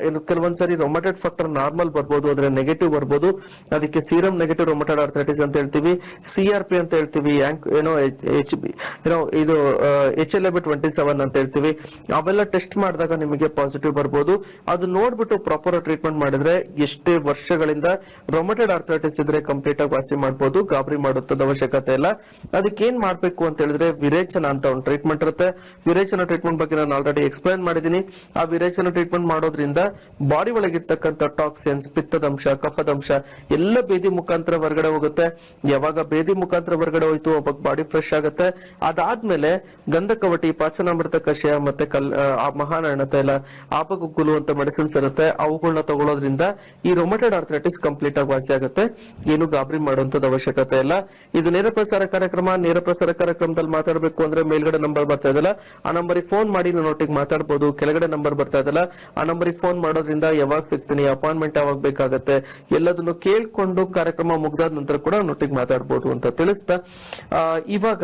ಏನು ಕೆಲವೊಂದ್ಸರಿ ರೊಮಟೆಡ್ ಫ್ಯಾಕ್ಟರ್ ನಾರ್ಮಲ್ ಬರ್ಬೋದು ಅಂದ್ರೆ ನೆಗೆಟಿವ್ ಬರ್ಬೋದು. ಅದಕ್ಕೆ ಸೀರಮ್ ನೆಗೆಟಿವ್ ರೊಮಟೆಡ್ ಆರ್ಥರೈಟಿಸ್ ಅಂತ ಹೇಳ್ತೀವಿ. ಸಿ ಆರ್ ಪಿ ಅಂತ ಹೇಳ್ತೀವಿ. ಏನೋ ಎಚ್ ಬಿ ಏನೋ ಇದು H L B twenty seven ಅಂತ ಹೇಳ್ತೀವಿ. ಅವೆಲ್ಲ ಟೆಸ್ಟ್ ಮಾಡಿದಾಗ ನಿಮಗೆ ಪಾಸಿಟಿವ್ ಬರ್ಬೋದು. ಅದು ನೋಡ್ಬಿಟ್ಟು ಪ್ರಾಪರ್ ಟ್ರೀಟ್ಮೆಂಟ್ ಮಾಡಿದ್ರೆ ಎಷ್ಟೇ ವರ್ಷಗಳಿಂದ ರೊಮಟೆಡ್ ಆರ್ಥರೈಟಿಸ್ ಇದ್ರೆ ಕಂಪ್ಲೀಟ್ ಆಗಿ ವಾಸಿ ಮಾಡಬಹುದು ಗಾಬರಿ ಮಾಡುತ್ತದ ಅವಶ್ಯಕತೆ ಇಲ್ಲ. ಅದಕ್ಕೆ ಏನ್ ಮಾಡ್ಬೇಕು ಅಂತ ಹೇಳಿದ್ರೆ ವಿರೇಚನ ಅಂತ ಒಂದು ಟ್ರೀಟ್ಮೆಂಟ್ ಇರುತ್ತೆ. ವಿರೇಚನ ಟ್ರೀಟ್ಮೆಂಟ್ ಬಗ್ಗೆ ನಾನು ಆಲ್ರೆಡಿ ಎಕ್ಸ್ಪ್ಲೈನ್ ಮಾಡಿದೀನಿ ಆ ವಿರೇಚನ ಟ್ರೀಟ್ಮೆಂಟ್ ಮಾಡೋದ್ರಿಂದ ಬಾಡಿ ಒಳಗಿರ್ತಕ್ಕಂಥ ಟಾಕ್ಸಿನ್ಸ್, ಪಿತ್ತದಂಶ, ಕಫದಂಶ ಎಲ್ಲ ಬೇದಿ ಮುಖಾಂತರ ಹೊರಗಡೆ ಹೋಗುತ್ತೆ. ಯಾವಾಗ ಬೇದಿ ಮುಖಾಂತರ ಹೊರಗಡೆ ಹೋಯ್ತು, ಅವಾಗ ಬಾಡಿ ಫ್ರೆಶ್ ಆಗುತ್ತೆ. ಅದಾದ್ಮೇಲೆ ಗಂಧಕವಟಿ, ಪಾಚನಾಮೃತ ಕಷಾಯ ಮತ್ತೆ ಕಲ್, ಆ ಮಹಾನಯನ ತೈಲ ಆಪಗುಗ್ಗುಲು ಅಂತ ಮೆಡಿಸಿನ್ಸ್ ಇರುತ್ತೆ. ಅವುಗಳನ್ನ ತಗೊಳ್ಳೋದ್ರಿಂದ ಈ ರೊಮೆಟೆಡ್ ಆರ್ಥರೈಟಿಸ್ ಕಂಪ್ಲೀಟ್ ಆಗಿ ವಾಸಿ ಆಗುತ್ತೆ. ಏನು ಗಾಬರಿ ಮಾಡುವಂತದ ಅವಶ್ಯಕತೆ ಇಲ್ಲ. ಇದು ನೇರ ಪ್ರಸಾರ ಕಾರ್ಯಕ್ರಮ. ನೇರ ಪ್ರಸಾರ ಕಾರ್ಯಕ್ರಮದಲ್ಲಿ ಮಾತಾಡಬೇಕು ಅಂದ್ರೆ ಮೇಲ್ಗಡೆ ನಂಬರ್ ಬರ್ತಾ ಇದಲ್ಲ ಆ ನಂಬರ್ ಫೋನ್ ಮಾಡಿ ನಾನು ಒಟ್ಟಿಗೆ ಮಾತಾಡ್ಬೋದು. ಕೆಳಗಡೆ ನಂಬರ್ ಬರ್ತಾ ಇದಲ್ಲ ಆ ನಂಬರಿಗೆ ಫೋನ್ ಮಾಡೋದ್ರಿಂದ ಯಾವಾಗ ಸಿಗ್ತೀನಿ ಅಪಾಯಿಂಟ್ಮೆಂಟ್ ಯಾವಾಗ ಬೇಕಾಗತ್ತೆ, ಎಲ್ಲದನ್ನು ಕೇಳ್ಕೊಂಡು ಕಾರ್ಯಕ್ರಮ ಮುಗ್ದಾದ ನಂತರ ಕೂಡ ನೊಟ್ಟಿಗೆ ಮಾತಾಡ್ಬೋದು ಅಂತ ತಿಳಿಸ್ತಾ ಇವಾಗ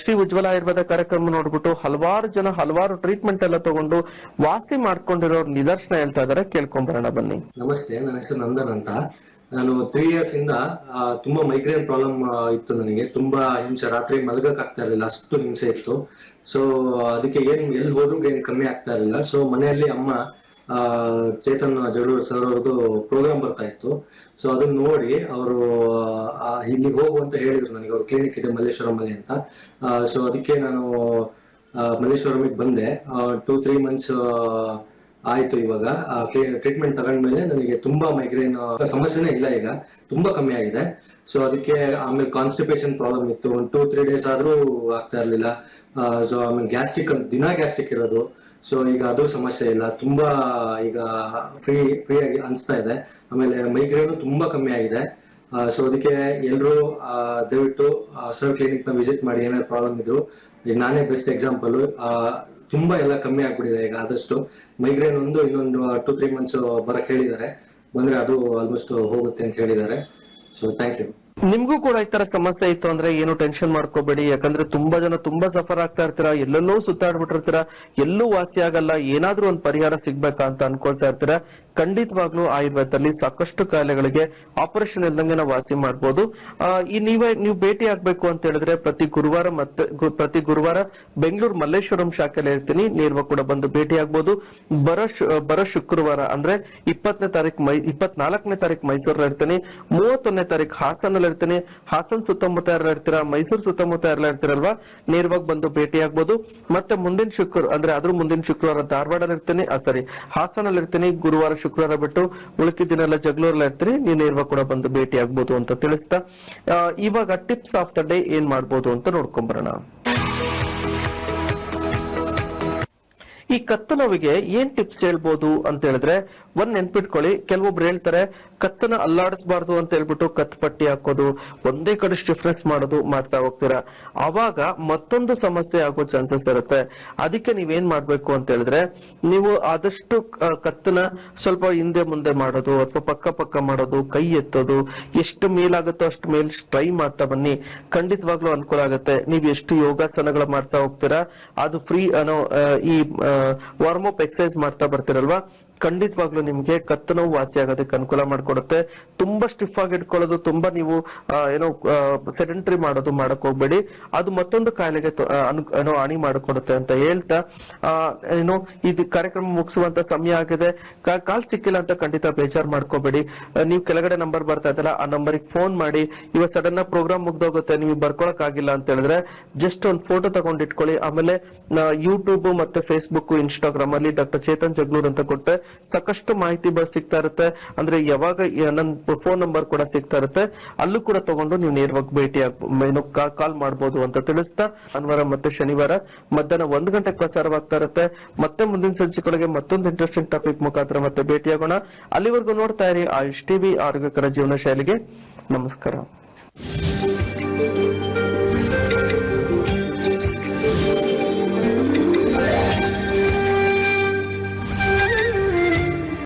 ಶ್ರೀ ಉಜ್ವಲ ಆಯುರ್ವೇದ ಕಾರ್ಯಕ್ರಮ ನೋಡ್ಬಿಟ್ಟು ಹಲವಾರು ಜನ ಹಲವಾರು ಟ್ರೀಟ್ಮೆಂಟ್ ಎಲ್ಲ ತಗೊಂಡು ವಾಸಿ ಮಾಡ್ಕೊಂಡಿರೋ ನಿದರ್ಶನ ಹೇಳ್ತಾ ಇದಾರೆ ಕೇಳ್ಕೊಂಬರೋಣ ಬನ್ನಿ. ನಮಸ್ತೆ, ನನ್ನ ಹೆಸರು ನಂದನ್ ಅಂತ. ನಾನು ತ್ರೀ ಇಯರ್ಸ್ ಇಂದ ತುಂಬಾ ಮೈಗ್ರೇನ್ ಪ್ರಾಬ್ಲಮ್ ಇತ್ತು ನನಗೆ. ತುಂಬಾ ಹಿಂಸೆ, ರಾತ್ರಿ ಮಲಗಕ್ ಆಗ್ತಾ ಇರಲಿಲ್ಲ, ಅಷ್ಟು ಹಿಂಸೆ ಇತ್ತು. ಸೊ ಅದಕ್ಕೆ ಏನ್, ಎಲ್ಲಿ ಹೋದ್ರು ಏನ್ ಕಮ್ಮಿ ಆಗ್ತಾ ಇರಲಿಲ್ಲ. ಸೊ ಮನೆಯಲ್ಲಿ ಅಮ್ಮ ಚೇತನ್ ಜಗಳೂರು ಸರ್ ಅವ್ರದ್ದು ಪ್ರೋಗ್ರಾಮ್ ಬರ್ತಾ ಇತ್ತು. ಸೊ ಅದನ್ನ ನೋಡಿ ಅವರು ಇಲ್ಲಿಗೆ ಹೋಗು ಅಂತ ಹೇಳಿದ್ರು ನನಗೆ. ಅವ್ರ ಕ್ಲಿನಿಕ್ ಇದೆ ಮಲ್ಲೇಶ್ವರಮಲ್ಲಿ ಅಂತ. ಸೊ ಅದಕ್ಕೆ ನಾನು ಮಲ್ಲೇಶ್ವರಮಿಗೆ ಬಂದೆ. ಟೂ ತ್ರೀ ಮಂತ್ಸ್ ಆಯ್ತು ಇವಾಗ. ಟ್ರೀಟ್ಮೆಂಟ್ ತಗೊಂಡ್ಮೇಲೆ ನನಗೆ ತುಂಬಾ ಮೈಗ್ರೇನ್ ಸಮಸ್ಯೆನೇ ಇಲ್ಲ ಈಗ. ತುಂಬಾ ಕಮ್ಮಿ ಆಗಿದೆ. ಸೊ ಅದಕ್ಕೆ ಆಮೇಲೆ ಕಾನ್ಸ್ಟಿಪೇಷನ್ ಪ್ರಾಬ್ಲಮ್ ಇತ್ತು. ಒಂದು ಟೂ ತ್ರೀ ಡೇಸ್ ಆದ್ರೂ ಆಗ್ತಾ ಇರ್ಲಿಲ್ಲ. ಸೊ ಆಮೇಲೆ ಗ್ಯಾಸ್ಟ್ರಿಕ್ ದಿನ ಗ್ಯಾಸ್ಟ್ರಿಕ್ ಇರೋದು. ಸೊ ಈಗ ಅದು ಸಮಸ್ಯೆ ಇಲ್ಲ. ತುಂಬಾ ಈಗ ಫ್ರೀ ಫ್ರೀ ಆಗಿ ಅನಿಸ್ತಾ ಇದೆ. ಆಮೇಲೆ ಮೈಗ್ರೇನು ತುಂಬಾ ಕಮ್ಮಿ ಆಗಿದೆ. ಸೊ ಅದಕ್ಕೆ ಎಲ್ಲರೂ ದಯವಿಟ್ಟು ಸರ್ ಕ್ಲಿನಿಕ್ನ ವಿಸಿಟ್ ಮಾಡಿ ಏನಾದ್ರು ಪ್ರಾಬ್ಲಮ್ ಇದ್ರು. ಈಗ ನಾನೇ ಬೆಸ್ಟ್ ಎಕ್ಸಾಂಪಲ್ ತುಂಬಾ ಎಲ್ಲ ಕಮ್ಮಿ ಆಗ್ಬಿಟ್ಟಿದೆ ಈಗ ಆದಷ್ಟು. ಮೈಗ್ರೇನ್ ಒಂದು, ಇನ್ನೊಂದು ಟೂ ತ್ರೀ ಮಂತ್ಸ್ ಬರಕ್ ಹೇಳಿದ್ದಾರೆ. ಬಂದ್ರೆ ಅದು ಆಲ್ಮೋಸ್ಟ್ ಹೋಗುತ್ತೆ ಅಂತ ಹೇಳಿದ್ದಾರೆ. ಸೊ ಥ್ಯಾಂಕ್ ಯು ನಿಮ್ಗೂ ಕೂಡ ಈ ತರ ಸಮಸ್ಯೆ ಇತ್ತು ಅಂದ್ರೆ ಏನು ಟೆನ್ಷನ್ ಮಾಡ್ಕೋಬೇಡಿ. ಯಾಕಂದ್ರೆ ತುಂಬಾ ಜನ ತುಂಬಾ ಸಫರ್ ಆಗ್ತಾ ಇರ್ತೀರಾ ಎಲ್ಲೆಲ್ಲೋ ಸುತ್ತಾಡ್ಬಿಟ್ಟಿರ್ತೀರಾ ಎಲ್ಲೂ ವಾಸಿ ಆಗಲ್ಲ ಏನಾದ್ರೂ ಒಂದ್ ಪರಿಹಾರ ಸಿಗ್ಬೇಕಾ ಅಂತ ಅನ್ಕೊಳ್ತಾ ಇರ್ತೀರಾ ಖಂಡಿತವಾಗ್ಲೂ ಆಯುರ್ವೇದದಲ್ಲಿ ಸಾಕಷ್ಟು ಕಾಯಿಲೆಗಳಿಗೆ ಆಪರೇಷನ್ ಇಲ್ದಂಗೆ ನಾವು ವಾಸಿ ಮಾಡ್ಬೋದು. ಆ, ಈ ನೀವೇ ನೀವು ಭೇಟಿ ಆಗ್ಬೇಕು ಅಂತ ಹೇಳಿದ್ರೆ ಪ್ರತಿ ಗುರುವಾರ ಮತ್ತೆ ಪ್ರತಿ ಗುರುವಾರ ಬೆಂಗಳೂರು ಮಲ್ಲೇಶ್ವರಂ ಶಾಖೆಯಲ್ಲಿ ಇರ್ತೀನಿ. ನೀರ್ವ ಕೂಡ ಬಂದು ಭೇಟಿ ಆಗ್ಬೋದು. ಬರೋ ಬರ ಶುಕ್ರವಾರ ಅಂದ್ರೆ ಇಪ್ಪತ್ತನೇ ತಾರೀಕು ಇಪ್ಪತ್ನಾಲ್ಕನೇ ತಾರೀಕು ಮೈಸೂರಲ್ಲಿ ಇರ್ತೀನಿ. ಮೂವತ್ತೊಂದನೇ ತಾರೀಕು ಹಾಸನಲ್ಲಿ ಇರ್ತೀನಿ. ಹಾಸನ್ ಸುತ್ತಮುತ್ತ ಎಲ್ಲ ಇರ್ತೀರಾ? ಮೈಸೂರು ಸುತ್ತಮುತ್ತ ಎಲ್ಲ ಇರ್ತೀರಲ್ವಾ? ನೇರವಾಗಿ ಬಂದು ಭೇಟಿ ಆಗ್ಬೋದು ಮತ್ತೆ ಮುಂದಿನ ಶುಕ್ರ, ಅಂದ್ರೆ ಅದ್ರ ಮುಂದಿನ ಶುಕ್ರವಾರ ಧಾರವಾಡಲ್ಲಿ ಇರ್ತೀನಿ. ಸಾರಿ. ಹಾಸನಲ್ಲಿ ಇರ್ತೀನಿ. ಗುರುವಾರ ಶುಕ್ರವಾರ ಬಿಟ್ಟು ಉಳಿಕೆ ದಿನ ಎಲ್ಲ ಜಗಳೂರಲ್ಲಿ ಇರ್ತೀನಿ. ನೀವು ನೇರವಾಗಿ ಕೂಡ ಬಂದು ಭೇಟಿ ಆಗ್ಬೋದು ಅಂತ ತಿಳಿಸ್ತಾ. ಇವಾಗ ಟಿಪ್ಸ್ ಆಫ್ ದ ಡೇ ಏನ್ ಮಾಡ್ಬೋದು ಅಂತ ನೋಡ್ಕೊಂಬರೋಣ. ಈ ಕತ್ತು ನೋವಿಗೆ ಏನ್ ಟಿಪ್ಸ್ ಹೇಳ್ಬೋದು ಅಂತ ಹೇಳಿದ್ರೆ ಒಂದ್ ನೆನ್ಪಿಟ್ಕೊಳ್ಳಿ. ಕೆಲವೊಬ್ರು ಹೇಳ್ತಾರೆ ಕತ್ತನ ಅಲ್ಲಾಡಿಸ್ಬಾರ್ದು ಅಂತ ಹೇಳ್ಬಿಟ್ಟು ಕತ್ ಪಟ್ಟಿ ಹಾಕೋದು, ಒಂದೇ ಕಡೆ ಸ್ಟಿಫ್ನೆಸ್ ಮಾಡೋದು ಮಾಡ್ತಾ ಹೋಗ್ತೀರಾ? ಅವಾಗ ಮತ್ತೊಂದು ಸಮಸ್ಯೆ ಆಗೋ ಚಾನ್ಸಸ್ ಇರುತ್ತೆ. ಅದಕ್ಕೆ ನೀವೇನ್ ಮಾಡ್ಬೇಕು ಅಂತ ಹೇಳಿದ್ರೆ, ನೀವು ಆದಷ್ಟು ಕತ್ತನ ಸ್ವಲ್ಪ ಹಿಂದೆ ಮುಂದೆ ಮಾಡೋದು, ಅಥವಾ ಪಕ್ಕ ಪಕ್ಕ ಮಾಡೋದು, ಕೈ ಎತ್ತೋದು, ಎಷ್ಟು ಮೇಲಾಗುತ್ತೋ ಅಷ್ಟು ಮೇಲ್ ಟ್ರೈ ಮಾಡ್ತಾ ಬನ್ನಿ. ಖಂಡಿತವಾಗ್ಲೂ ಅನುಕೂಲ ಆಗುತ್ತೆ. ನೀವು ಎಷ್ಟು ಯೋಗಾಸನಗಳು ಮಾಡ್ತಾ ಹೋಗ್ತೀರಾ, ಅದು ಫ್ರೀ ಅನ್ನೋ ಈ ವಾರ್ಮ್ ಅಪ್ ಎಕ್ಸರ್ಸೈಸ್ ಮಾಡ್ತಾ ಬರ್ತೀರಲ್ವಾ? ಖಂಡಿತವಾಗ್ಲೂ ನಿಮ್ಗೆ ಕತ್ತು ನೋವು ವಾಸಿ ಆಗೋದಕ್ಕೆ ಅನುಕೂಲ ಮಾಡ್ಕೊಡುತ್ತೆ. ತುಂಬಾ ಸ್ಟಿಫ್ ಆಗಿ ಇಟ್ಕೊಳ್ಳೋದು, ತುಂಬಾ ನೀವು ಏನೋ ಸೆಡೆಂಟ್ರಿ ಮಾಡೋದು ಮಾಡಕ್ ಹೋಗ್ಬೇಡಿ. ಅದು ಮತ್ತೊಂದು ಕಾಯಿಲೆಗೆ ಏನೋ ಹಾನಿ ಮಾಡಿಕೊಡುತ್ತೆ ಅಂತ ಹೇಳ್ತಾ ಏನು, ಇದು ಕಾರ್ಯಕ್ರಮ ಮುಗಿಸುವಂತ ಸಮಯ ಆಗಿದೆ. ಕಾಲ್ ಸಿಕ್ಕಿಲ್ಲ ಅಂತ ಖಂಡಿತ ಬೇಜಾರ್ ಮಾಡ್ಕೋಬೇಡಿ. ನೀವು ಕೆಳಗಡೆ ನಂಬರ್ ಬರ್ತಾ ಇದ್ದಲ್ಲ, ಆ ನಂಬರಿಗೆ ಫೋನ್ ಮಾಡಿ. ಇವಾಗ ಸಡನ್ ಆಗಿ ಪ್ರೋಗ್ರಾಮ್ ಮುಗ್ದೋಗುತ್ತೆ ನೀವು ಬರ್ಕೊಳಕ್ ಆಗಿಲ್ಲ ಅಂತ ಹೇಳಿದ್ರೆ ಜಸ್ಟ್ ಒಂದು ಫೋಟೋ ತಗೊಂಡಿಟ್ಕೊಳ್ಳಿ. ಆಮೇಲೆ ಯೂಟ್ಯೂಬ್ ಮತ್ತೆ ಫೇಸ್ಬುಕ್ ಇನ್ಸ್ಟಾಗ್ರಾಮ್ ಅಲ್ಲಿ ಡಾಕ್ಟರ್ ಚೇತನ್ ಜಗ್ನೂರ್ ಅಂತ ಕೊಟ್ಟೆ ಸಾಕಷ್ಟು ಮಾಹಿತಿ ಸಿಗ್ತಾ ಇರುತ್ತೆ. ಅಂದ್ರೆ ಯಾವಾಗ ನನ್ನ ಫೋನ್ ನಂಬರ್ ಕೂಡ ಸಿಗ್ತಾ ಇರುತ್ತೆ. ಅಲ್ಲೂ ಕೂಡ ತಗೊಂಡು ನೀವು ನೇರವಾಗಿ ಭೇಟಿ ಏನು ಕಾಲ್ ಮಾಡಬಹುದು ಅಂತ ತಿಳಿಸ್ತಾ ಭಾನುವಾರ ಮತ್ತೆ ಶನಿವಾರ ಮಧ್ಯಾಹ್ನ ಒಂದು ಗಂಟೆ ಪ್ರಸಾರವಾಗ್ತಾ ಇರುತ್ತೆ. ಮತ್ತೆ ಮುಂದಿನ ಸಂಚಿಕೆಗಳಿಗೆ ಮತ್ತೊಂದು ಇಂಟ್ರೆಸ್ಟಿಂಗ್ ಟಾಪಿಕ್ ಮುಖಾಂತರ ಮತ್ತೆ ಭೇಟಿಯಾಗೋಣ. ಅಲ್ಲಿವರೆಗೂ ನೋಡ್ತಾ ಇರಿ ಆಯುಷ್ ಟಿವಿ, ಆರೋಗ್ಯಕರ ಜೀವನ ಶೈಲಿಗೆ. ನಮಸ್ಕಾರ.